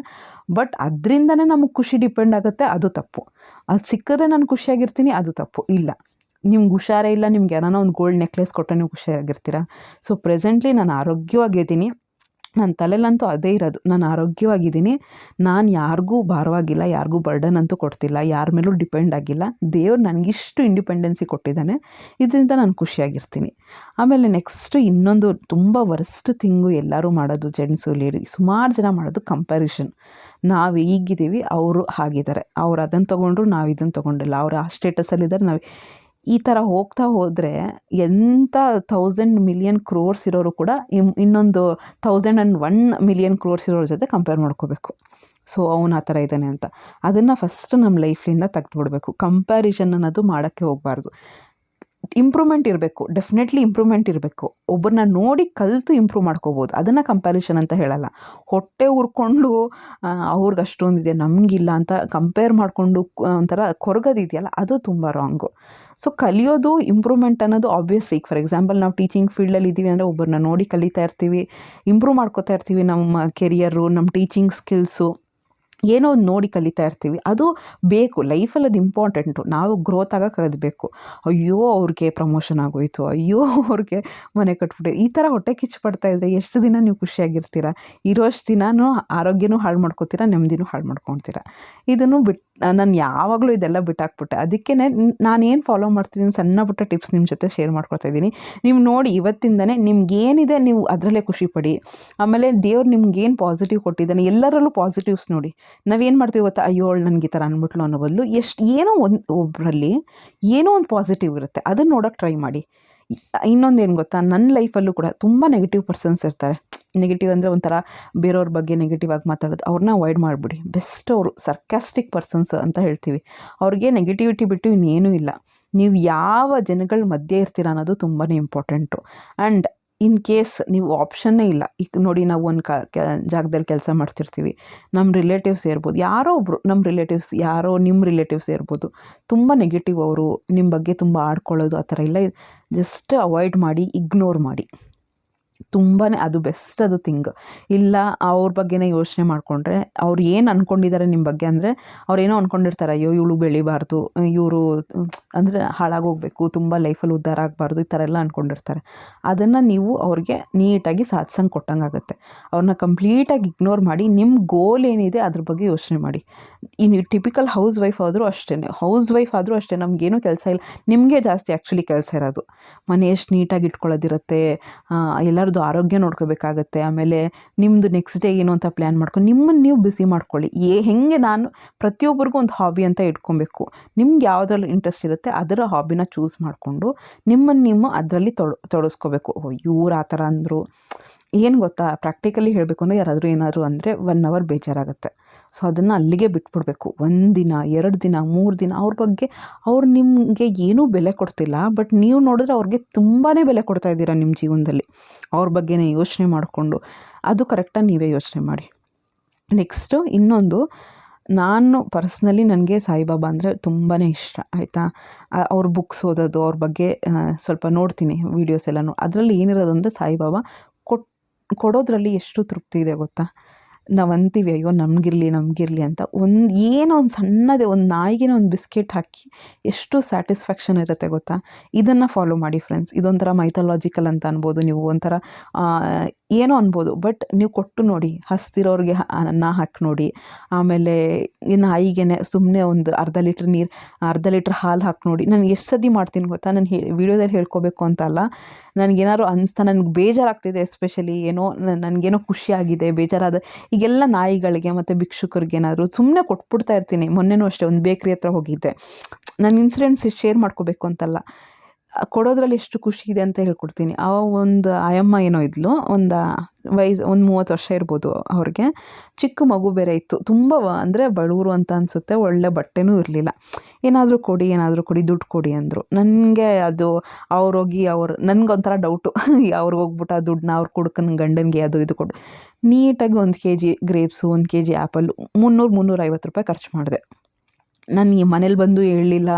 ಬಟ್ ಅದರಿಂದನೇ ನಮಗೆ ಖುಷಿ ಡಿಪೆಂಡ್ ಆಗುತ್ತೆ, ಅದು ತಪ್ಪು. ಅದು ಸಿಕ್ಕಿದ್ರೆ ನಾನು ಖುಷಿಯಾಗಿರ್ತೀನಿ ಅದು ತಪ್ಪು. ಇಲ್ಲ. ನಿಮ್ಗೆ ಹುಷಾರೇ ಇಲ್ಲ, ನಿಮ್ಗೆ ಏನಾನ ಒಂದು ಗೋಲ್ಡ್ ನೆಕ್ಲೆಸ್ ಕೊಟ್ಟರೆ ನೀವು ಖುಷಿಯಾಗಿರ್ತೀರ ಸೊ ಪ್ರೆಸೆಂಟ್ಲಿ ನಾನು ಆರೋಗ್ಯವಾಗಿದ್ದೀನಿ. ನನ್ನ ತಲೆಯಲ್ಲಂತೂ ಅದೇ ಇರೋದು. ನಾನು ಆರೋಗ್ಯವಾಗಿದ್ದೀನಿ. ನಾನು ಯಾರಿಗೂ ಭಾರವಾಗಿಲ್ಲ, ಯಾರಿಗೂ ಬರ್ಡನ್ ಅಂತೂ ಕೊಡ್ತಿಲ್ಲ, ಯಾರ ಮೇಲೂ ಡಿಪೆಂಡ್ ಆಗಿಲ್ಲ. ದೇವ್ರು ನನಗಿಷ್ಟು ಇಂಡಿಪೆಂಡೆನ್ಸಿ ಕೊಟ್ಟಿದ್ದಾನೆ. ಇದರಿಂದ ನಾನು ಖುಷಿಯಾಗಿರ್ತೀನಿ. ಆಮೇಲೆ ನೆಕ್ಸ್ಟು ಇನ್ನೊಂದು ತುಂಬ ವರ್ಸ್ಟ್ ತಿಂಗು ಎಲ್ಲರೂ ಮಾಡೋದು ಜೆಂಟ್ಸು ಲೇಡಿ ಸುಮಾರು ಜನ ಮಾಡೋದು ಕಂಪ್ಯಾರಿಷನ್ ನಾವು ಈಗಿದ್ದೀವಿ, ಅವರು ಹಾಗಿದ್ದಾರೆ. ಅವ್ರು ಅದನ್ನು ತೊಗೊಂಡ್ರು ನಾವು ಇದನ್ನು ತೊಗೊಂಡಿಲ್ಲ. ಅವ್ರು ಆ ಸ್ಟೇಟಸಲ್ಲಿದ್ದಾರೆ ನಾವು ಈ ಥರ ಹೋಗ್ತಾ ಹೋದರೆ ಎಂಥ ಥೌಸಂಡ್ ಮಿಲಿಯನ್ ಕ್ರೋರ್ಸ್ ಇರೋರು ಕೂಡ ಇನ್ನೊಂದು thousand and one million crores ಇರೋರ ಜೊತೆ ಕಂಪೇರ್ ಮಾಡ್ಕೋಬೇಕು. ಸೊ ಅವನು ಆ ಥರ ಇದ್ದಾನೆ ಅಂತ. ಅದನ್ನು ಫಸ್ಟ್ ನಮ್ಮ ಲೈಫ್ಲಿಂದ ತೆಗೆದುಬಿಡ್ಬೇಕು. ಕಂಪ್ಯಾರಿಸನ್ ಅನ್ನೋದು ಮಾಡೋಕ್ಕೆ ಹೋಗಬಾರ್ದು. ಇಂಪ್ರೂವ್ಮೆಂಟ್ ಇರಬೇಕು ಡೆಫಿನೆಟ್ಲಿ ಇಂಪ್ರೂವ್ಮೆಂಟ್ ಇರಬೇಕು. ಒಬ್ಬರನ್ನ ನೋಡಿ ಕಲಿತು ಇಂಪ್ರೂವ್ ಮಾಡ್ಕೋಬೋದು. ಅದನ್ನು ಕಂಪ್ಯಾರಿಷನ್ ಅಂತ ಹೇಳಲ್ಲ. ಹೊಟ್ಟೆ ಉರ್ಕೊಂಡು ಅವ್ರಿಗೆ ಅಷ್ಟೊಂದಿದೆ ನಮಗಿಲ್ಲ ಅಂತ ಕಂಪೇರ್ ಮಾಡಿಕೊಂಡು ಒಂಥರ ಕೊರಗೋದಿದೆಯಲ್ಲ, ಅದು ತುಂಬ ರಾಂಗು ಸೊ ಕಲಿಯೋದು ಇಂಪ್ರೂವ್ಮೆಂಟ್ ಅನ್ನೋದು ಆಬ್ವಿಯಸ್ ಈಗ ಫಾರ್ ಎಕ್ಸಾಂಪಲ್ ನಾವು ಟೀಚಿಂಗ್ ಫೀಲ್ಡಲ್ಲಿ ಇದ್ದೀವಿ ಅಂದರೆ ಒಬ್ಬರನ್ನ ನೋಡಿ ಕಲಿತಾ ಇರ್ತೀವಿ ಇಂಪ್ರೂವ್ ಮಾಡ್ಕೋತಾ ಇರ್ತೀವಿ ನಮ್ಮ ಕೆರಿಯರು ನಮ್ಮ ಟೀಚಿಂಗ್ ಸ್ಕಿಲ್ಸು ಏನೋ ಒಂದು ನೋಡಿ ಕಲಿತಾ ಇರ್ತೀವಿ. ಅದು ಬೇಕು. ಲೈಫಲ್ಲಿ ಅದು ಇಂಪಾರ್ಟೆಂಟು ನಾವು ಗ್ರೋತ್ ಆಗೋಕೆ ಅದು ಅಯ್ಯೋ, ಅವ್ರಿಗೆ ಪ್ರಮೋಷನ್ ಆಗೋಯ್ತು. ಅಯ್ಯೋ, ಅವ್ರಿಗೆ ಮನೆ ಕಟ್ಬಿಟ್ಟು. ಈ ಥರ ಹೊಟ್ಟೆ ಕಿಚ್ಚು ಪಡ್ತಾ ಇದ್ದರೆ ಎಷ್ಟು ದಿನ ನೀವು ಖುಷಿಯಾಗಿರ್ತೀರ? ಇರೋಷ್ಟು ದಿನವೂ ಆರೋಗ್ಯನೂ ಹಾಳು ಮಾಡ್ಕೋತೀರ, ನೆಮ್ಮದಿನೂ ಹಾಳು ಮಾಡ್ಕೊತೀರ? ಇದನ್ನು ಬಿಟ್ಟು ನಾನು ಯಾವಾಗಲೂ ಇದೆಲ್ಲ ಬಿಟ್ಟಾಕ್ಬಿಟ್ಟೆ. ಅದಕ್ಕೇ ನಾನೇನು ಫಾಲೋ ಮಾಡ್ತಿದ್ದೀನಿ, ಸಣ್ಣ ಪುಟ್ಟ ಟಿಪ್ಸ್ ನಿಮ್ಮ ಜೊತೆ ಶೇರ್ ಮಾಡ್ಕೊಳ್ತಾ ಇದ್ದೀನಿ. ನೀವು ನೋಡಿ ಇವತ್ತಿಂದನೇ ನಿಮ್ಗೇನಿದೆ ನೀವು ಅದರಲ್ಲೇ ಖುಷಿ ಪಡಿ. ಆಮೇಲೆ ದೇವ್ರು ನಿಮ್ಗೇನು ಪಾಸಿಟಿವ್ ಕೊಟ್ಟಿದ್ದಾನೆ, ಎಲ್ಲರಲ್ಲೂ ಪಾಸಿಟಿವ್ಸ್ ನೋಡಿ. ನಾವೇನು ಮಾಡ್ತೀವಿ ಗೊತ್ತಾ? ಅಯ್ಯೋ ನನಗೆ ಈ ಥರ ಅಂದ್ಬಿಟ್ಲು ಅನ್ನೋ ಬದಲು ಎಷ್ಟು, ಏನೋ ಒಂದು ಒಬ್ಬರಲ್ಲಿ ಏನೋ ಒಂದು ಪಾಸಿಟಿವ್ ಇರುತ್ತೆ. ಅದನ್ನು ನೋಡೋಕೆ ಟ್ರೈ ಮಾಡಿ. ಇನ್ನೊಂದು ಏನು ಗೊತ್ತಾ? ನನ್ನ ಲೈಫಲ್ಲೂ ಕೂಡ ತುಂಬ ನೆಗೆಟಿವ್ ಪರ್ಸನ್ಸ್ ಇರ್ತಾರೆ. ನೆಗೆಟಿವ್ ಅಂದರೆ ಒಂಥರ ಬೇರೆಯವ್ರ ಬಗ್ಗೆ ನೆಗೆಟಿವ್ ಆಗಿ ಮಾತಾಡೋದು. ಅವ್ರನ್ನ ಅವಾಯ್ಡ್ ಮಾಡಿಬಿಡಿ. ಬೆಸ್ಟ್ ಅವರು ಸರ್ಕ್ಯಾಸ್ಟಿಕ್ ಪರ್ಸನ್ಸ್ ಅಂತ ಹೇಳ್ತೀವಿ. ಅವ್ರಿಗೆ ನೆಗೆಟಿವಿಟಿ ಬಿಟ್ಟು ಇನ್ನೇನೂ ಇಲ್ಲ. ನೀವು ಯಾವ ಜನಗಳ ಮಧ್ಯೆ ಇರ್ತೀರ ಅನ್ನೋದು ತುಂಬಾ ಇಂಪಾರ್ಟೆಂಟು ಆ್ಯಂಡ್ ಇನ್ ಕೇಸ್ ನೀವು ಆಪ್ಷನ್ನೇ ಇಲ್ಲ. ಈಗ ನೋಡಿ ನಾವು ಒಂದು ಕ ಜಾಗದಲ್ಲಿ ಕೆಲಸ ಮಾಡ್ತಿರ್ತೀವಿ. ನಮ್ಮ ರಿಲೇಟಿವ್ಸ್ ಇರ್ಬೋದು. ಯಾರೋ ಒಬ್ಬರು ನಮ್ಮ ರಿಲೇಟಿವ್ಸ್ ಯಾರೋ ನಿಮ್ಮ ರಿಲೇಟಿವ್ಸ್ ಇರ್ಬೋದು. ತುಂಬ ನೆಗೆಟಿವ್ ಅವರು ನಿಮ್ಮ ಬಗ್ಗೆ ತುಂಬ ಆಡ್ಕೊಳ್ಳೋದು ಆ ಥರ ಎಲ್ಲ ಜಸ್ಟ್ ಅವಾಯ್ಡ್ ಮಾಡಿ ಇಗ್ನೋರ್ ಮಾಡಿ. ತುಂಬಾ ಅದು ಬೆಸ್ಟ್ ಅದು ಥಿಂಗ್ ಇಲ್ಲ, ಅವ್ರ ಬಗ್ಗೆನೇ ಯೋಚನೆ ಮಾಡಿಕೊಂಡ್ರೆ, ಅವ್ರು ಏನು ಅಂದ್ಕೊಂಡಿದ್ದಾರೆ ನಿಮ್ಮ ಬಗ್ಗೆ ಅಂದರೆ ಅವ್ರೇನೋ ಅಂದ್ಕೊಂಡಿರ್ತಾರೆ ಅಯ್ಯೋ, ಇವಳು ಬೆಳಿಬಾರ್ದು, ಇವರು ಅಂದರೆ ಹಾಳಾಗೋಗ್ಬೇಕು, ತುಂಬ ಲೈಫಲ್ಲಿ ಉದ್ಧಾರ ಆಗಬಾರ್ದು, ಈ ಥರ ಎಲ್ಲ ಅಂದ್ಕೊಂಡಿರ್ತಾರೆ ಅದನ್ನು ನೀವು ಅವ್ರಿಗೆ ನೀಟಾಗಿ ಸಾಧ್ಸಂಗೆ ಕೊಟ್ಟಂಗಾಗುತ್ತೆ ಅವ್ರನ್ನ ಕಂಪ್ಲೀಟಾಗಿ ಇಗ್ನೋರ್ ಮಾಡಿ ನಿಮ್ಮ ಗೋಲ್ ಏನಿದೆ ಅದ್ರ ಬಗ್ಗೆ ಯೋಚನೆ ಮಾಡಿ. ಇನ್ನು ಟಿಪಿಕಲ್ ಹೌಸ್ ವೈಫ್ ಆದರೂ ಅಷ್ಟೇ ಹೌಸ್ ವೈಫ್ ಆದರೂ ಅಷ್ಟೇ, ನಮಗೇನೂ ಕೆಲಸ ಇಲ್ಲ. ನಿಮಗೆ ಜಾಸ್ತಿ ಆ್ಯಕ್ಚುಲಿ ಕೆಲಸ ಇರೋದು. ಮನೆ ಎಷ್ಟು ನೀಟಾಗಿ ಇಟ್ಕೊಳ್ಳೋದಿರುತ್ತೆ ಎಲ್ಲರದ್ದು ಆರೋಗ್ಯ ನೋಡ್ಕೋಬೇಕಾಗತ್ತೆ. ಆಮೇಲೆ ನಿಮ್ಮದು ನೆಕ್ಸ್ಟ್ ಡೇ ಏನು ಅಂತ ಪ್ಲ್ಯಾನ್ ಮಾಡ್ಕೊಂಡು ನಿಮ್ಮನ್ನು ನೀವು ಬಿಸಿ ಮಾಡ್ಕೊಳ್ಳಿ. ಏ, ಹೇಗೆ ನಾನು ಪ್ರತಿಯೊಬ್ಬರಿಗೂ ಒಂದು ಹಾಬಿ ಅಂತ ಇಟ್ಕೊಬೇಕು. ನಿಮ್ಗೆ ಯಾವುದ್ರಲ್ಲಿ ಇಂಟ್ರೆಸ್ಟ್ ಇರುತ್ತೆ ಅದರ ಹಾಬಿನ ಚೂಸ್ ಮಾಡಿಕೊಂಡು ನಿಮ್ಮನ್ನು ನೀವು ಅದರಲ್ಲಿ ತೊಳ, ತೊಡಸ್ಕೋಬೇಕು. ಇವ್ರು ಆ ಥರ ಅಂದರು. ಏನು ಗೊತ್ತಾ? ಪ್ರಾಕ್ಟಿಕಲಿ ಹೇಳಬೇಕು ಅಂದರೆ ಯಾರಾದರೂ ಏನಾದರೂ ಅಂದರೆ ಒನ್ ಅವರ್ ಬೇಜಾರಾಗುತ್ತೆ. ಸೊ ಅದನ್ನು ಅಲ್ಲಿಗೆ ಬಿಟ್ಬಿಡ್ಬೇಕು. ಒಂದು ದಿನ, ಎರಡು ದಿನ, ಮೂರು ದಿನ ಅವ್ರ ಬಗ್ಗೆ ಅವ್ರು ನಿಮಗೆ ಏನೂ ಬೆಲೆ ಕೊಡ್ತಿಲ್ಲ, ಬಟ್ ನೀವು ನೋಡಿದ್ರೆ ಅವ್ರಿಗೆ ತುಂಬಾ ಬೆಲೆ ಕೊಡ್ತಾ ಇದ್ದೀರಾ ನಿಮ್ಮ ಜೀವನದಲ್ಲಿ. ಅವ್ರ ಬಗ್ಗೆನೇ ಯೋಚನೆ ಮಾಡಿಕೊಂಡು. ಅದು ಕರೆಕ್ಟಾಗಿ ನೀವೇ ಯೋಚನೆ ಮಾಡಿ. ನೆಕ್ಸ್ಟು ಇನ್ನೊಂದು, ನಾನು ಪರ್ಸ್ನಲಿ ನನಗೆ ಸಾಯಿಬಾಬಾ ಅಂದರೆ ತುಂಬಾ ಇಷ್ಟ, ಆಯಿತಾ? ಅವ್ರ ಬುಕ್ಸ್ ಓದೋದು, ಅವ್ರ ಬಗ್ಗೆ ಸ್ವಲ್ಪ ನೋಡ್ತೀನಿ ವೀಡಿಯೋಸ್ ಎಲ್ಲನೂ. ಅದರಲ್ಲಿ ಏನಿರೋದು ಅಂದರೆ ಸಾಯಿಬಾಬಾ ಕೊಟ್, ಕೊಡೋದ್ರಲ್ಲಿ ಎಷ್ಟು ತೃಪ್ತಿ ಇದೆ ಗೊತ್ತಾ? ನಾವು ಅಂತೀವಿ, ಅಯ್ಯೋ, ನಮಗಿರಲಿ ನಮಗಿರಲಿ ಅಂತ. ಒಂದು, ಏನೋ ಒಂದು ಸಣ್ಣದೇ ಒಂದು ನಾಯಿಗೆ ಒಂದು ಬಿಸ್ಕೆಟ್ ಹಾಕಿ ಎಷ್ಟು ಸ್ಯಾಟಿಸ್ಫ್ಯಾಕ್ಷನ್ ಇರುತ್ತೆ ಗೊತ್ತಾ? ಇದನ್ನು ಫಾಲೋ ಮಾಡಿ, ಫ್ರೆಂಡ್ಸ್. ಇದೊಂಥರ ಮೈಥಾಲಜಿಕಲ್ ಅಂತ ಅನ್ಬೋದು ನೀವು. ಒಂಥರ ಏನೋ ಅನ್ಬೋದು. ಬಟ್ ನೀವು ಕೊಟ್ಟು ನೋಡಿ, ಹಸ್ತಿರೋರಿಗೆ ಅನ್ನ ಹಾಕಿ ನೋಡಿ. ಆಮೇಲೆ ಈ ನಾಯಿಗೆನೆ ಸುಮ್ಮನೆ ಒಂದು ಅರ್ಧ ಲೀಟ್ರ್ ನೀರು, ಅರ್ಧ ಲೀಟ್ರ್ ಹಾಲು ಹಾಕಿ ನೋಡಿ. ನಾನು ಎಷ್ಟು ಸದಿ ಮಾಡ್ತೀನಿ ಗೊತ್ತಾ? ನಾನು ಹೇಳಿ ವಿಡಿಯೋದಲ್ಲಿ ಹೇಳ್ಕೊಬೇಕು ಅಂತಲ್ಲ ನನಗೇನಾದ್ರು ಅನಿಸ್ತಾ, ನನಗೆ ಬೇಜಾರಾಗ್ತಿದೆ ಎಸ್ಪೆಷಲಿ ಏನೋ ನನಗೇನೋ ಖುಷಿಯಾಗಿದೆ, ಬೇಜಾರಾದ, ಈಗೆಲ್ಲ ನಾಯಿಗಳಿಗೆ ಮತ್ತು ಭಿಕ್ಷುಕರಿಗೆ ಏನಾದರೂ ಸುಮ್ಮನೆ ಕೊಟ್ಬಿಡ್ತಾ ಇರ್ತೀನಿ. ಮೊನ್ನೆನೂ ಅಷ್ಟೇ, ಒಂದು ಬೇಕ್ರಿ ಹತ್ರ ಹೋಗಿದ್ದೆ. ನನ್ನ ಇನ್ಸಿಡೆಂಟ್ಸ್ ಶೇರ್ ಮಾಡ್ಕೋಬೇಕು ಅಂತಲ್ಲ. ಕೊಡೋದ್ರಲ್ಲಿ ಎಷ್ಟು ಖುಷಿ ಇದೆ ಅಂತ ಹೇಳ್ಕೊಡ್ತೀನಿ. ಆ ಒಂದು ಆಯಮ್ಮ ಏನೋ ಇದ್ಲು, ಒಂದು ವಯಸ್ಸು, ಒಂದು ಮೂವತ್ತು ವರ್ಷ ಇರ್ಬೋದು ಅವ್ರಿಗೆ. ಚಿಕ್ಕ ಮಗು ಬೇರೆ ಇತ್ತು. ತುಂಬ ಅಂದರೆ ಬಡವರು ಅಂತ ಅನಿಸುತ್ತೆ, ಒಳ್ಳೆ ಬಟ್ಟೆನೂ ಇರಲಿಲ್ಲ. ಏನಾದರೂ ಕೊಡಿ ಏನಾದರೂ ಕೊಡಿ, ದುಡ್ಡು ಕೊಡಿ ಅಂದರು. ನನಗೆ ಅದು ಅವ್ರೋಗಿ ಅವ್ರು, ನನಗೊಂಥರ ಡೌಟು. ಅವ್ರಿಗೆ ಹೋಗ್ಬಿಟ್ಟು ಆ ದುಡ್ಡನ್ನ ಅವ್ರು ಕುಡ್ಕನ್ ಗಂಡನಿಗೆ ಅದು ಇದು ಕೊಡು. ನೀಟಾಗಿ ಒಂದು ಕೆ ಜಿ ಗ್ರೇಪ್ಸು, ಒಂದು ಕೆ ಜಿ ಆ್ಯಪಲ್ಲು ಮುನ್ನೂರು ಮುನ್ನೂರೈವತ್ತು ರೂಪಾಯಿ ಖರ್ಚು ಮಾಡಿದೆ. ನಾನು ಈ ಮನೇಲಿ ಬಂದು ಹೇಳಲಿಲ್ಲ.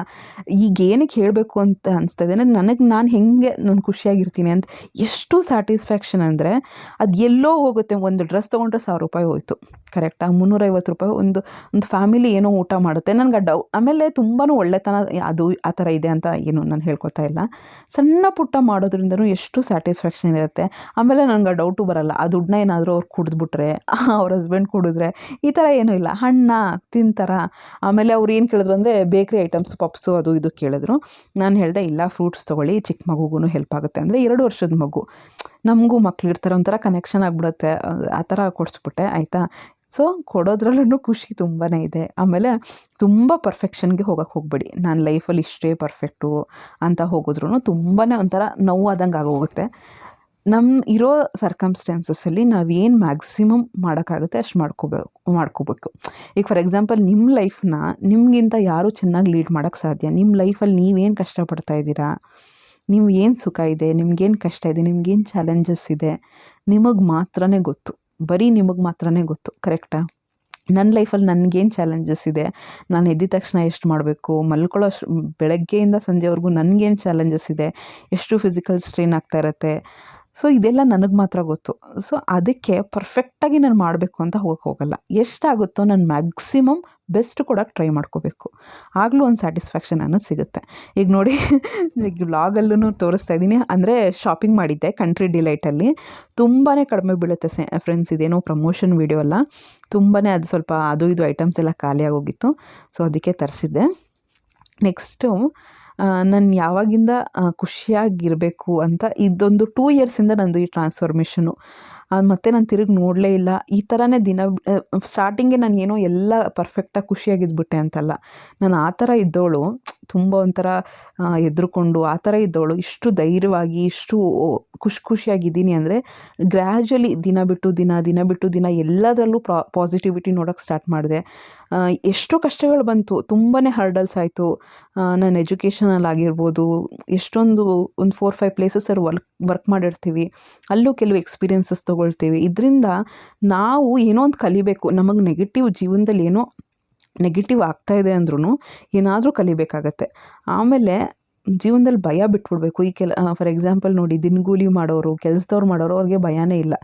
ಈಗ ಏನಕ್ಕೆ ಹೇಳಬೇಕು ಅಂತ ಅನಿಸ್ತಾ ಅಂದರೆ ನನಗೆ ನಾನು ಹೆಂಗೆ ನಾನು ಖುಷಿಯಾಗಿರ್ತೀನಿ ಅಂತ ಎಷ್ಟು ಸ್ಯಾಟಿಸ್ಫ್ಯಾಕ್ಷನ್ ಅಂದರೆ ಅದು ಎಲ್ಲೋ ಹೋಗುತ್ತೆ. ಒಂದು ಡ್ರೆಸ್ ತೊಗೊಂಡ್ರೆ ಸಾವಿರ ರೂಪಾಯಿ ಹೋಯ್ತು. ಆ ಮುನ್ನೂರೈವತ್ತು ರೂಪಾಯಿ ಒಂದು ಒಂದು ಫ್ಯಾಮಿಲಿ ಏನೋ ಊಟ ಮಾಡುತ್ತೆ. ನನಗೆ ಆ ಡೌ, ಆಮೇಲೆ ತುಂಬಾ ಒಳ್ಳೆತನ ಅದು ಆ ಥರ ಇದೆ ಅಂತ ಏನು ನಾನು ಹೇಳ್ಕೊತಾ ಇಲ್ಲ. ಸಣ್ಣ ಪುಟ್ಟ ಮಾಡೋದ್ರಿಂದನೂ ಎಷ್ಟು ಸ್ಯಾಟಿಸ್ಫ್ಯಾಕ್ಷನ್ ಇರುತ್ತೆ. ಆಮೇಲೆ ನನಗೆ ಆ ಡೌಟು ಬರಲ್ಲ. ಆ ದುಡ್ಡನ್ನ ಏನಾದರೂ ಅವ್ರು ಕುಡಿದ್ಬಿಟ್ರೆ, ಅವ್ರ ಹಸ್ಬೆಂಡ್ ಕುಡಿದ್ರೆ ಈ ಥರ ಏನೂ ಇಲ್ಲ. ಹಣ್ಣ, ತಿಂತಾರ? ಆಮೇಲೆ ಅವ್ರು ಏನು ಕೇಳಿದ್ರು ಅಂದರೆ ಬೇಕ್ರಿ ಐಟಮ್ಸ್, ಪಪ್ಸು ಅದು ಇದು ಕೇಳಿದ್ರು. ನಾನು ಹೇಳಿದೆ, ಇಲ್ಲ ಫ್ರೂಟ್ಸ್ ತೊಗೊಳ್ಳಿ ಚಿಕ್ಕ ಮಗುಗೂ ಹೆಲ್ಪ್ ಆಗುತ್ತೆ. ಅಂದರೆ ಎರಡು ವರ್ಷದ ಮಗು. ನಮಗೂ ಮಕ್ಳು ಇರ್ತಾರೆ, ಒಂಥರ ಕನೆಕ್ಷನ್ ಆಗಿಬಿಡುತ್ತೆ. ಆ ಥರ ಕೊಡಿಸ್ಬಿಟ್ಟೆ, ಆಯಿತಾ? ಸೊ ಕೊಡೋದ್ರಲ್ಲೂ ಖುಷಿ ತುಂಬಾ ಇದೆ. ಆಮೇಲೆ ತುಂಬ ಪರ್ಫೆಕ್ಷನ್ಗೆ ಹೋಗಕ್ಕೆ ಹೋಗಬೇಡಿ. ನಾನು ಲೈಫಲ್ಲಿ ಇಷ್ಟೇ ಪರ್ಫೆಕ್ಟು ಅಂತ ಹೋಗಿದ್ರು ತುಂಬಾ ಒಂಥರ ನೋವಾದಂಗೆ ಆಗೋಗುತ್ತೆ. ನಮ್ಮ ಇರೋ ಸರ್ಕಮ್ಸ್ಟಾನ್ಸಸಲ್ಲಿ ನಾವು ಏನು ಮ್ಯಾಕ್ಸಿಮಮ್ ಮಾಡೋಕ್ಕಾಗುತ್ತೆ ಅಷ್ಟು ಮಾಡ್ಕೋಬೇಕು ಮಾಡ್ಕೋಬೇಕು. ಈಗ ಫಾರ್ ಎಕ್ಸಾಂಪಲ್ ನಿಮ್ಮ ಲೈಫನ್ನ ನಿಮಗಿಂತ ಯಾರೂ ಚೆನ್ನಾಗಿ ಲೀಡ್ ಮಾಡೋಕ್ಕೆ ಸಾಧ್ಯ? ನಿಮ್ಮ ಲೈಫಲ್ಲಿ ನೀವೇನು ಕಷ್ಟಪಡ್ತಾ ಇದ್ದೀರಾ? ನೀವು ಏನು ಸುಖ ಇದೆ? ನಿಮ್ಗೇನು ಕಷ್ಟ ಇದೆ? ನಿಮ್ಗೇನು ಚಾಲೆಂಜಸ್ ಇದೆ? ನಿಮಗೆ ಮಾತ್ರನೇ ಗೊತ್ತು. ಬರೀ ನಿಮಗೆ ಮಾತ್ರನೇ ಗೊತ್ತು ಕರೆಕ್ಟಾ ನನ್ನ ಲೈಫಲ್ಲಿ ನನಗೇನು ಚಾಲೆಂಜಸ್ ಇದೆ? ನಾನು ಎದ್ದಿದ ತಕ್ಷಣ ಎಷ್ಟು ಮಾಡಬೇಕು? ಮಲ್ಕೊಳ್ಳೋ ಬೆಳಗ್ಗೆಯಿಂದ ಸಂಜೆವರೆಗೂ ನನಗೇನು ಚಾಲೆಂಜಸ್ ಇದೆ? ಎಷ್ಟು ಫಿಸಿಕಲ್ ಸ್ಟ್ರೈನ್ ಆಗ್ತಾ ಇರುತ್ತೆ? ಸೊ ಇದೆಲ್ಲ ನನಗೆ ಮಾತ್ರ ಗೊತ್ತು. ಸೊ ಅದಕ್ಕೆ ಪರ್ಫೆಕ್ಟಾಗಿ ನಾನು ಮಾಡಬೇಕು ಅಂತ ಹೋಗಕ್ಕೆ ಹೋಗಲ್ಲ. ಎಷ್ಟಾಗುತ್ತೋ ನಾನು ಮ್ಯಾಕ್ಸಿಮಮ್ ಬೆಸ್ಟ್ ಕೊಡೋಕ್ಕೆ ಟ್ರೈ ಮಾಡ್ಕೋಬೇಕು. ಆಗಲೂ ಒಂದು ಸ್ಯಾಟಿಸ್ಫ್ಯಾಕ್ಷನ್ ಅನ್ನೋದು ಸಿಗುತ್ತೆ. ಈಗ ನೋಡಿ, ಈಗ ವ್ಲಾಗಲ್ಲೂ ತೋರಿಸ್ತಾ ಇದ್ದೀನಿ ಅಂದರೆ ಶಾಪಿಂಗ್ ಮಾಡಿದ್ದೆ ಕಂಟ್ರಿ ಡಿಲೈಟಲ್ಲಿ ತುಂಬಾ ಕಡಿಮೆ ಬೀಳುತ್ತೆ ಸೆ ಫ್ರೆಂಡ್ಸ್ ಇದೇನೋ ಪ್ರಮೋಷನ್ ವೀಡಿಯೋ ಅಲ್ಲ. ತುಂಬಾ ಅದು ಸ್ವಲ್ಪ ಅದು ಇದು ಐಟಮ್ಸ್ ಎಲ್ಲ ಖಾಲಿಯಾಗೋಗಿತ್ತು ಸೊ ಅದಕ್ಕೆ ತರಿಸಿದ್ದೆ. ನೆಕ್ಸ್ಟು ನಾನು ಯಾವಾಗಿಂದ ಖುಷಿಯಾಗಿರಬೇಕು ಅಂತ ಇದೊಂದು ಟೂ ಇಯರ್ಸಿಂದ ನಂದು ಈ ಟ್ರಾನ್ಸ್ಫಾರ್ಮೇಷನು ಮತ್ತು ನಾನು ತಿರುಗಿ ನೋಡಲೇ ಇಲ್ಲ. ಈ ಥರನೇ ದಿನ ಸ್ಟಾರ್ಟಿಂಗೆ ನಾನು ಏನೋ ಎಲ್ಲ ಪರ್ಫೆಕ್ಟಾಗಿ ಖುಷಿಯಾಗಿದ್ಬಿಟ್ಟೆ ಅಂತಲ್ಲ. ನಾನು ಆ ಥರ ಇದ್ದವಳು ತುಂಬ ಒಂಥರ ಹೆದ್ರಿಕೊಂಡು ಆ ಥರ ಇದ್ದವಳು ಇಷ್ಟು ಧೈರ್ಯವಾಗಿ, ಇಷ್ಟು ಖುಷಿ, ಖುಷಿಯಾಗಿದ್ದೀನಿ ಅಂದರೆ ಗ್ರ್ಯಾಜುವಲಿ ದಿನ ಬಿಟ್ಟು ದಿನ ದಿನ ಬಿಟ್ಟು ದಿನ ಎಲ್ಲದರಲ್ಲೂ ಪ್ರಾ ಪಾಸಿಟಿವಿಟಿ ನೋಡೋಕ್ಕೆ ಸ್ಟಾರ್ಟ್ ಮಾಡಿದೆ. ಎಷ್ಟೋ ಕಷ್ಟಗಳು ಬಂತು. ತುಂಬಾ ಹರ್ಡಲ್ಸ್ ಆಯಿತು. ನಾನು ಎಜುಕೇಷನಲ್ಲಿ ಆಗಿರ್ಬೋದು, ಎಷ್ಟೊಂದು, ಒಂದು ಫೋರ್ ಫೈವ್ ಪ್ಲೇಸಸ್ಸಲ್ಲಿ ವರ್ಕ್ ವರ್ಕ್ ಮಾಡಿರ್ತೀವಿ, ಅಲ್ಲೂ ಕೆಲವು ಎಕ್ಸ್ಪೀರಿಯನ್ಸಸ್ ತೊಗೊಳ್ತೀವಿ. ಇದರಿಂದ ನಾವು ಏನೋ ಒಂದು ಕಲಿಬೇಕು, ನಮಗೆ ನೆಗೆಟಿವ್ ಜೀವನದಲ್ಲಿ ಏನೋ ನೆಗೆಟಿವ್ ಆಗ್ತಾ ಇದೆ ಅಂದ್ರೂ ಏನಾದರೂ ಕಲಿಬೇಕಾಗತ್ತೆ. ಆಮೇಲೆ ಜೀವನದಲ್ಲಿ ಭಯ ಬಿಟ್ಬಿಡ್ಬೇಕು. ಈ ಕೆಲ ಫಾರ್ ಎಕ್ಸಾಂಪಲ್ ನೋಡಿ, ದಿನಗೂಲಿ ಮಾಡೋರು, ಕೆಲಸದವ್ರು ಮಾಡೋರು ಅವ್ರಿಗೆ ಭಯನೇ ಇಲ್ಲ.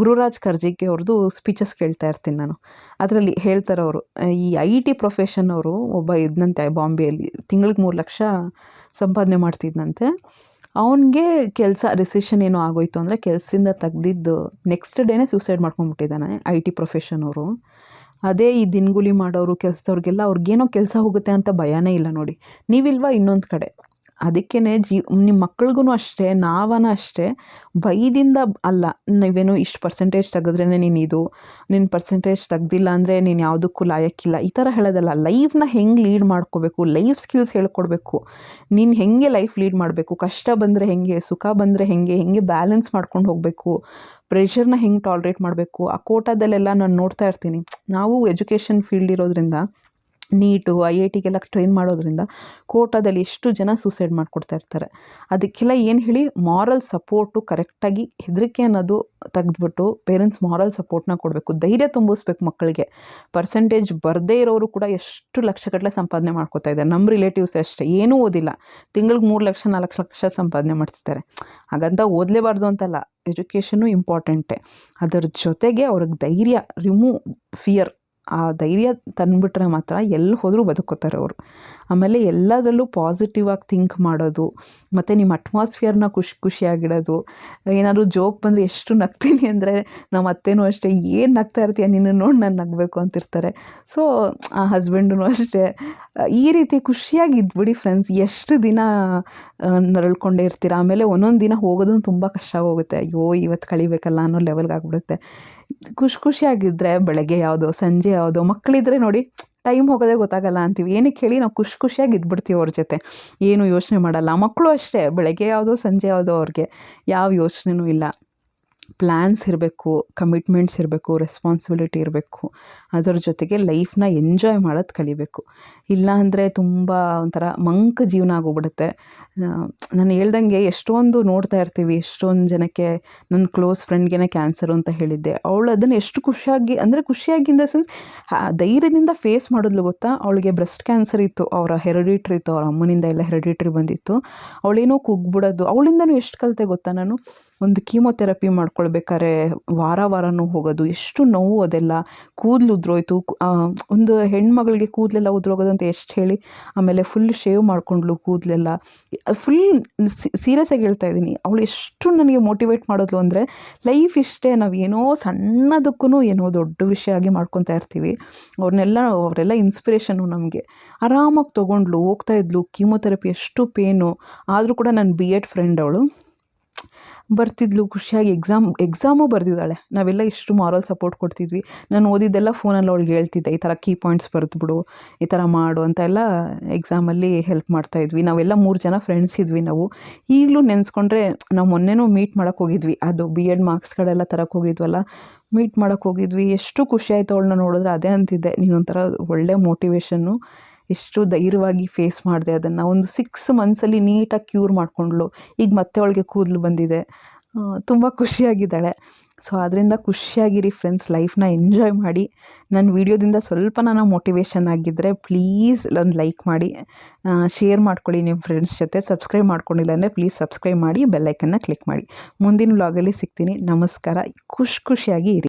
ಗುರುರಾಜ್ ಕರ್ಜಿಗೆ ಅವ್ರದ್ದು ಸ್ಪೀಚಸ್ ಕೇಳ್ತಾ ಇರ್ತೀನಿ ನಾನು. ಅದರಲ್ಲಿ ಹೇಳ್ತಾರೆ ಅವರು ಈ ಐ ಟಿ ಪ್ರೊಫೆಷನ್ ಅವರು ಒಬ್ಬ ಇದ್ದಂತೆ ಬಾಂಬೆಯಲ್ಲಿ, ತಿಂಗಳಿಗೆ ಮೂರು ಲಕ್ಷ ಸಂಪಾದನೆ ಮಾಡ್ತಿದ್ದಂತೆ ಅವನಿಗೆ ಕೆಲಸ ರಿಸೆಷನ್ ಏನೋ ಆಗೋಯ್ತು ಅಂದರೆ ಕೆಲಸದಿಂದ ತೆಗ್ದಿದ್ದು ನೆಕ್ಸ್ಟ್ ಡೇನೇ ಸೂಸೈಡ್ ಮಾಡ್ಕೊಂಡ್ಬಿಟ್ಟಿದ್ದಾನೆ ಐ ಟಿ ಪ್ರೊಫೆಷನ್ ಅವರು. ಅದೇ ಈ ದಿನಗೂಲಿ ಮಾಡೋರು, ಕೆಲಸದವ್ರಿಗೆಲ್ಲ ಅವ್ರಿಗೇನೋ ಕೆಲಸ ಹೋಗುತ್ತೆ ಅಂತ ಭಯನೇ ಇಲ್ಲ ನೋಡಿ. ನೀವಿಲ್ವಾ ಇನ್ನೊಂದು ಕಡೆ? ಅದಕ್ಕೇ ಜೀ ನಿಮ್ಮ ಮಕ್ಳಿಗೂ ಅಷ್ಟೇ, ನಾವನ ಅಷ್ಟೇ, ಭಯದಿಂದ ಅಲ್ಲ, ನೀವೇನೋ ಇಷ್ಟು ಪರ್ಸೆಂಟೇಜ್ ತೆಗೆದ್ರೇ ನೀನು ಇದು ನಿನ್ನ ಪರ್ಸೆಂಟೇಜ್ ತೆಗ್ದಿಲ್ಲ ಅಂದರೆ ನೀನು ಯಾವುದಕ್ಕೂ ಲಾಯಕ್ಕಿಲ್ಲ. ಈ ಥರ ಹೇಳೋದಲ್ಲ ಲೈಫ್ನ ಹೆಂಗೆ ಲೀಡ್ ಮಾಡ್ಕೋಬೇಕು ಲೈಫ್ ಸ್ಕಿಲ್ಸ್ ಹೇಳ್ಕೊಡ್ಬೇಕು. ನೀನು ಹೆಂಗೆ ಲೈಫ್ ಲೀಡ್ ಮಾಡಬೇಕು, ಕಷ್ಟ ಬಂದರೆ ಹೆಂಗೆ, ಸುಖ ಬಂದರೆ ಹೆಂಗೆ ಹೆಂಗೆ ಬ್ಯಾಲೆನ್ಸ್ ಮಾಡ್ಕೊಂಡು ಹೋಗಬೇಕು ಪ್ರೆಷರ್ನ ಹೆಂಗೆ ಟಾಲ್ರೇಟ್ ಮಾಡಬೇಕು, ಆ ಕೋಟಾದಲ್ಲೆಲ್ಲ ನಾನು ನೋಡ್ತಾ ಇರ್ತೀನಿ. ನಾವು ಎಜುಕೇಷನ್ ಫೀಲ್ಡ್ ಇರೋದ್ರಿಂದ ನೀಟು, ಐ ಐ ಟಿಗೆಲ್ಲ ಟ್ರೈನ್ ಮಾಡೋದ್ರಿಂದ ಕೋಟಾದಲ್ಲಿ ಎಷ್ಟು ಜನ ಸೂಸೈಡ್ ಮಾಡ್ಕೊಡ್ತಾ ಇರ್ತಾರೆ. ಅದಕ್ಕೆಲ್ಲ ಏನು ಹೇಳಿ ಮಾರಲ್ ಸಪೋರ್ಟು ಕರೆಕ್ಟಾಗಿ ಹೆದರಿಕೆ ಅನ್ನೋದು ತೆಗೆದ್ಬಿಟ್ಟು ಪೇರೆಂಟ್ಸ್ ಮಾರಲ್ ಸಪೋರ್ಟ್ನ ಕೊಡಬೇಕು. ಧೈರ್ಯ ತುಂಬಿಸ್ಬೇಕು ಮಕ್ಕಳಿಗೆ. ಪರ್ಸೆಂಟೇಜ್ ಬರದೇ ಇರೋರು ಕೂಡ ಎಷ್ಟು ಲಕ್ಷಗಟ್ಟಲೆ ಸಂಪಾದನೆ ಮಾಡ್ಕೋತಾ ಇದ್ದಾರೆ. ನಮ್ಮ ರಿಲೇಟಿವ್ಸ್ ಅಷ್ಟೇ. ಏನೂ ಓದಿಲ್ಲ. ತಿಂಗಳಿಗೆ ಮೂರು ಲಕ್ಷ, ನಾಲ್ಕು ಲಕ್ಷ ಸಂಪಾದನೆ ಮಾಡ್ತಿದ್ದಾರೆ. ಹಾಗಂತ ಓದಲೇಬಾರ್ದು ಅಂತಲ್ಲ. ಎಜುಕೇಷನು ಇಂಪಾರ್ಟೆಂಟೇ ಅದರ ಜೊತೆಗೆ ಅವ್ರಿಗೆ ಧೈರ್ಯ ರಿಮೂವ್ ಫಿಯರ್ ಆ ಧೈರ್ಯ ತಂದುಬಿಟ್ರೆ ಮಾತ್ರ ಎಲ್ಲಿ ಹೋದರೂ ಬದುಕೋತಾರೆ ಅವರು. ಆಮೇಲೆ ಎಲ್ಲದರಲ್ಲೂ ಪಾಸಿಟಿವ್ ಆಗಿ ಥಿಂಕ್ ಮಾಡೋದು, ಮತ್ತು ನಿಮ್ಮ ಅಟ್ಮಾಸ್ಫಿಯರ್ನ ಖುಷಿ, ಖುಷಿಯಾಗಿಡೋದು. ಏನಾದರೂ ಜೋಕ್ ಬಂದರೆ ಎಷ್ಟು ನಗ್ತೀನಿ ಅಂದರೆ ನಮ್ಮ ಅತ್ತೆನೂ ಅಷ್ಟೇ, ಏನು ನಗ್ತಾ ಇರ್ತೀಯ? ನಿನ್ನ ನೋಡಿ ನಾನು ನಗಬೇಕು ಅಂತಿರ್ತಾರೆ. ಸೊ ಆ ಹಸ್ಬೆಂಡೂ ಅಷ್ಟೇ. ಈ ರೀತಿ ಖುಷಿಯಾಗಿ ಇದ್ಬಿಡಿ ಫ್ರೆಂಡ್ಸ್ ಎಷ್ಟು ದಿನ ನರಳ್ಕೊಂಡೇ ಇರ್ತೀರ? ಆಮೇಲೆ ಒಂದೊಂದು ದಿನ ಹೋಗೋದು ತುಂಬ ಕಷ್ಟ ಹೋಗುತ್ತೆ ಅಯ್ಯೋ ಇವತ್ತು ಕಳಿಬೇಕಲ್ಲ ಅನ್ನೋ ಲೆವೆಲ್ಗೆ ಆಗ್ಬಿಡುತ್ತೆ. ಖುಷಿ ಖುಷಿಯಾಗಿದ್ದರೆ ಬೆಳಗ್ಗೆ ಯಾವುದೋ, ಸಂಜೆ ಯಾವುದೋ ಮಕ್ಕಳಿದ್ರೆ ನೋಡಿ ಟೈಮ್ ಹೋಗೋದೇ ಗೊತ್ತಾಗಲ್ಲ ಅಂತೀವಿ. ಏನಕ್ಕೆ ಹೇಳಿ ನಾವು ಖುಷಿ ಖುಷಿಯಾಗಿ ಇದ್ಬಿಡ್ತೀವಿ ಅವ್ರ ಜೊತೆ. ಏನು ಯೋಚನೆ ಮಾಡಲ್ಲ. ಮಕ್ಕಳು ಅಷ್ಟೇ. ಬೆಳಗ್ಗೆ ಯಾವುದೋ ಸಂಜೆ ಯಾವುದೋ ಅವ್ರಿಗೆ. ಯಾವ ಯೋಚನೆನೂ ಇಲ್ಲ. ಪ್ಲ್ಯಾನ್ಸ್ ಇರಬೇಕು, ಕಮಿಟ್ಮೆಂಟ್ಸ್ ಇರಬೇಕು, ರೆಸ್ಪಾನ್ಸಿಬಿಲಿಟಿ ಇರಬೇಕು, ಅದರ ಜೊತೆಗೆ ಲೈಫ್ನ ಎಂಜಾಯ್ ಮಾಡೋದು ಕಲಿಬೇಕು. ಇಲ್ಲ ಅಂದರೆ ತುಂಬ ಒಂಥರ ಮಂಕ್ ಜೀವನ ಆಗೋಗ್ಬಿಡುತ್ತೆ. ನಾನು ಹೇಳ್ದಂಗೆ ಎಷ್ಟೊಂದು ನೋಡ್ತಾ ಇರ್ತೀವಿ, ಎಷ್ಟೊಂದು ಜನಕ್ಕೆ ನನ್ನ ಕ್ಲೋಸ್ ಫ್ರೆಂಡ್ಗೆ ಕ್ಯಾನ್ಸರು ಅಂತ ಹೇಳಿದ್ದೆ. ಅವಳು ಅದನ್ನು ಎಷ್ಟು ಖುಷಿಯಾಗಿ, ಅಂದರೆ ಖುಷಿಯಾಗಿ ಇನ್ ದ ಸೆನ್ಸ್ ಧೈರ್ಯದಿಂದ ಫೇಸ್ ಮಾಡಿದ್ಲು ಗೊತ್ತಾ? ಅವಳಿಗೆ ಬ್ರೆಸ್ಟ್ ಕ್ಯಾನ್ಸರ್ ಇತ್ತು, ಅವರ ಹೆರಿಡಿಟ್ರಿ ಇತ್ತು, ಅವ್ರ ಅಮ್ಮನಿಂದ ಎಲ್ಲ ಹೆರಿಡಿಟ್ರಿ ಬಂದಿತ್ತು. ಅವಳೇನೋ ಕುಗ್ಬಿಡೋದು, ಅವಳಿಂದನೂ ಎಷ್ಟು ಕಲಿತೆ ಗೊತ್ತಾ ನಾನು? ಒಂದು ಕೀಮೊಥೆರಪಿ ಮಾಡ್ಕೊಳ್ಬೇಕಾದ್ರೆ ವಾರ ವಾರನೂ ಹೋಗೋದು, ಎಷ್ಟು ನೋವು ಅದೆಲ್ಲ. ಕೂದಲು ಉದ್ರೋಯ್ತು ಒಂದು ಹೆಣ್ಮಗಳಿಗೆ ಕೂದಲೆಲ್ಲ ಉದ್ರೋಗೋದು ಅಂತ ಎಷ್ಟು ಹೇಳಿ, ಆಮೇಲೆ ಫುಲ್ ಶೇವ್ ಮಾಡ್ಕೊಂಡ್ಲು ಕೂದಲೆಲ್ಲ. ಫುಲ್ ಸೀರಿಯಸ್ಸಾಗಿ ಹೇಳ್ತಾ ಇದ್ದೀನಿ, ಅವಳು ಎಷ್ಟು ನನಗೆ ಮೋಟಿವೇಟ್ ಮಾಡಿದ್ಲು ಅಂದರೆ ಲೈಫ್ ಇಷ್ಟೇ, ನಾವು ಏನೋ ಸಣ್ಣದಕ್ಕೂ ಏನೋ ದೊಡ್ಡ ವಿಷಯ ಆಗಿ ಮಾಡ್ಕೊತಾ ಇರ್ತೀವಿ. ಅವ್ರನ್ನೆಲ್ಲ ಅವರೆಲ್ಲ ಇನ್ಸ್ಪಿರೇಷನು ನಮಗೆ. ಆರಾಮಾಗಿ ತೊಗೊಂಡ್ಲು ಹೋಗ್ತಾ ಇದ್ಲು, ಕೀಮೊಥೆರಪಿ ಎಷ್ಟು ಪೇನು ಆದರೂ ಕೂಡ ನನ್ನ ಬಿ ಎಡ್ ಫ್ರೆಂಡ್ ಅವಳು ಬರ್ತಿದ್ಲು ಖುಷಿಯಾಗಿ. ಎಕ್ಸಾಮ್ ಎಕ್ಸಾಮು ಬರೆದಿದ್ದಾಳೆ. ನಾವೆಲ್ಲ ಇಷ್ಟು ಮಾರಲ್ ಸಪೋರ್ಟ್ ಕೊಡ್ತಿದ್ವಿ. ನಾನು ಓದಿದ್ದೆಲ್ಲ ಫೋನಲ್ಲಿ ಅವಳಿಗೆ ಹೇಳ್ತಿದ್ದೆ. ಈ ಥರ ಕೀ ಪಾಯಿಂಟ್ಸ್ ಬರೆದ್ಬಿಡು, ಈ ಥರ ಮಾಡು ಅಂತ ಎಲ್ಲ ಎಕ್ಸಾಮಲ್ಲಿ ಹೆಲ್ಪ್ ಮಾಡ್ತಾಯಿದ್ವಿ ನಾವೆಲ್ಲ ಮೂರು ಜನ ಫ್ರೆಂಡ್ಸ್ ಇದ್ವಿ ನಾವು. ಈಗಲೂ ನೆನೆಸ್ಕೊಂಡ್ರೆ ನಾವು ಮೊನ್ನೆನೂ ಮೀಟ್ ಮಾಡೋಕೆ ಹೋಗಿದ್ವಿ. ಅದು ಬಿ ಎಡ್ ಮಾರ್ಕ್ಸ್ಗಳೆಲ್ಲ ತರಕ್ಕೆ ಹೋಗಿದ್ವಲ್ಲ ಮೀಟ್ ಮಾಡೋಕೆ ಹೋಗಿದ್ವಿ. ಎಷ್ಟು ಖುಷಿ ಅವಳನ್ನ ನೋಡಿದ್ರೆ. ಅದೇ ಅಂತಿದ್ದೆ. ನೀನೊಂಥರ ಒಳ್ಳೆ ಮೋಟಿವೇಶನ್ನು ಎಷ್ಟು ಧೈರ್ಯವಾಗಿ ಫೇಸ್ ಮಾಡಿದೆ ಅದನ್ನು. ಒಂದು ಸಿಕ್ಸ್ ಮಂತ್ಸಲ್ಲಿ ನೀಟಾಗಿ ಕ್ಯೂರ್ ಮಾಡಿಕೊಂಡ್ಳು. ಈಗ ಮತ್ತೆ ಅವಳಿಗೆ ಕೂದಲು ಬಂದಿದೆ. ತುಂಬ ಖುಷಿಯಾಗಿದ್ದಾಳೆ. ಸೊ ಅದರಿಂದ ಖುಷಿಯಾಗಿರಿ ಫ್ರೆಂಡ್ಸ್ ಲೈಫ್ನ ಎಂಜಾಯ್ ಮಾಡಿ. ನನ್ನ ವೀಡಿಯೋದಿಂದ ಸ್ವಲ್ಪ ನಾನು ಮೋಟಿವೇಶನ್ ಆಗಿದ್ದರೆ ಪ್ಲೀಸ್ ಒಂದು ಲೈಕ್ ಮಾಡಿ. ಶೇರ್ ಮಾಡ್ಕೊಳ್ಳಿ ನಿಮ್ಮ ಫ್ರೆಂಡ್ಸ್ ಜೊತೆ. ಸಬ್ಸ್ಕ್ರೈಬ್ ಮಾಡ್ಕೊಂಡಿಲ್ಲ ಅಂದರೆ ಪ್ಲೀಸ್ ಸಬ್ಸ್ಕ್ರೈಬ್ ಮಾಡಿ ಬೆಲ್ಲೈಕನ್ನ ಕ್ಲಿಕ್ ಮಾಡಿ. ಮುಂದಿನ ವ್ಲಾಗಲ್ಲಿ ಸಿಗ್ತೀನಿ. ನಮಸ್ಕಾರ. ಖುಷಿ ಖುಷಿಯಾಗಿ ಇರಿ.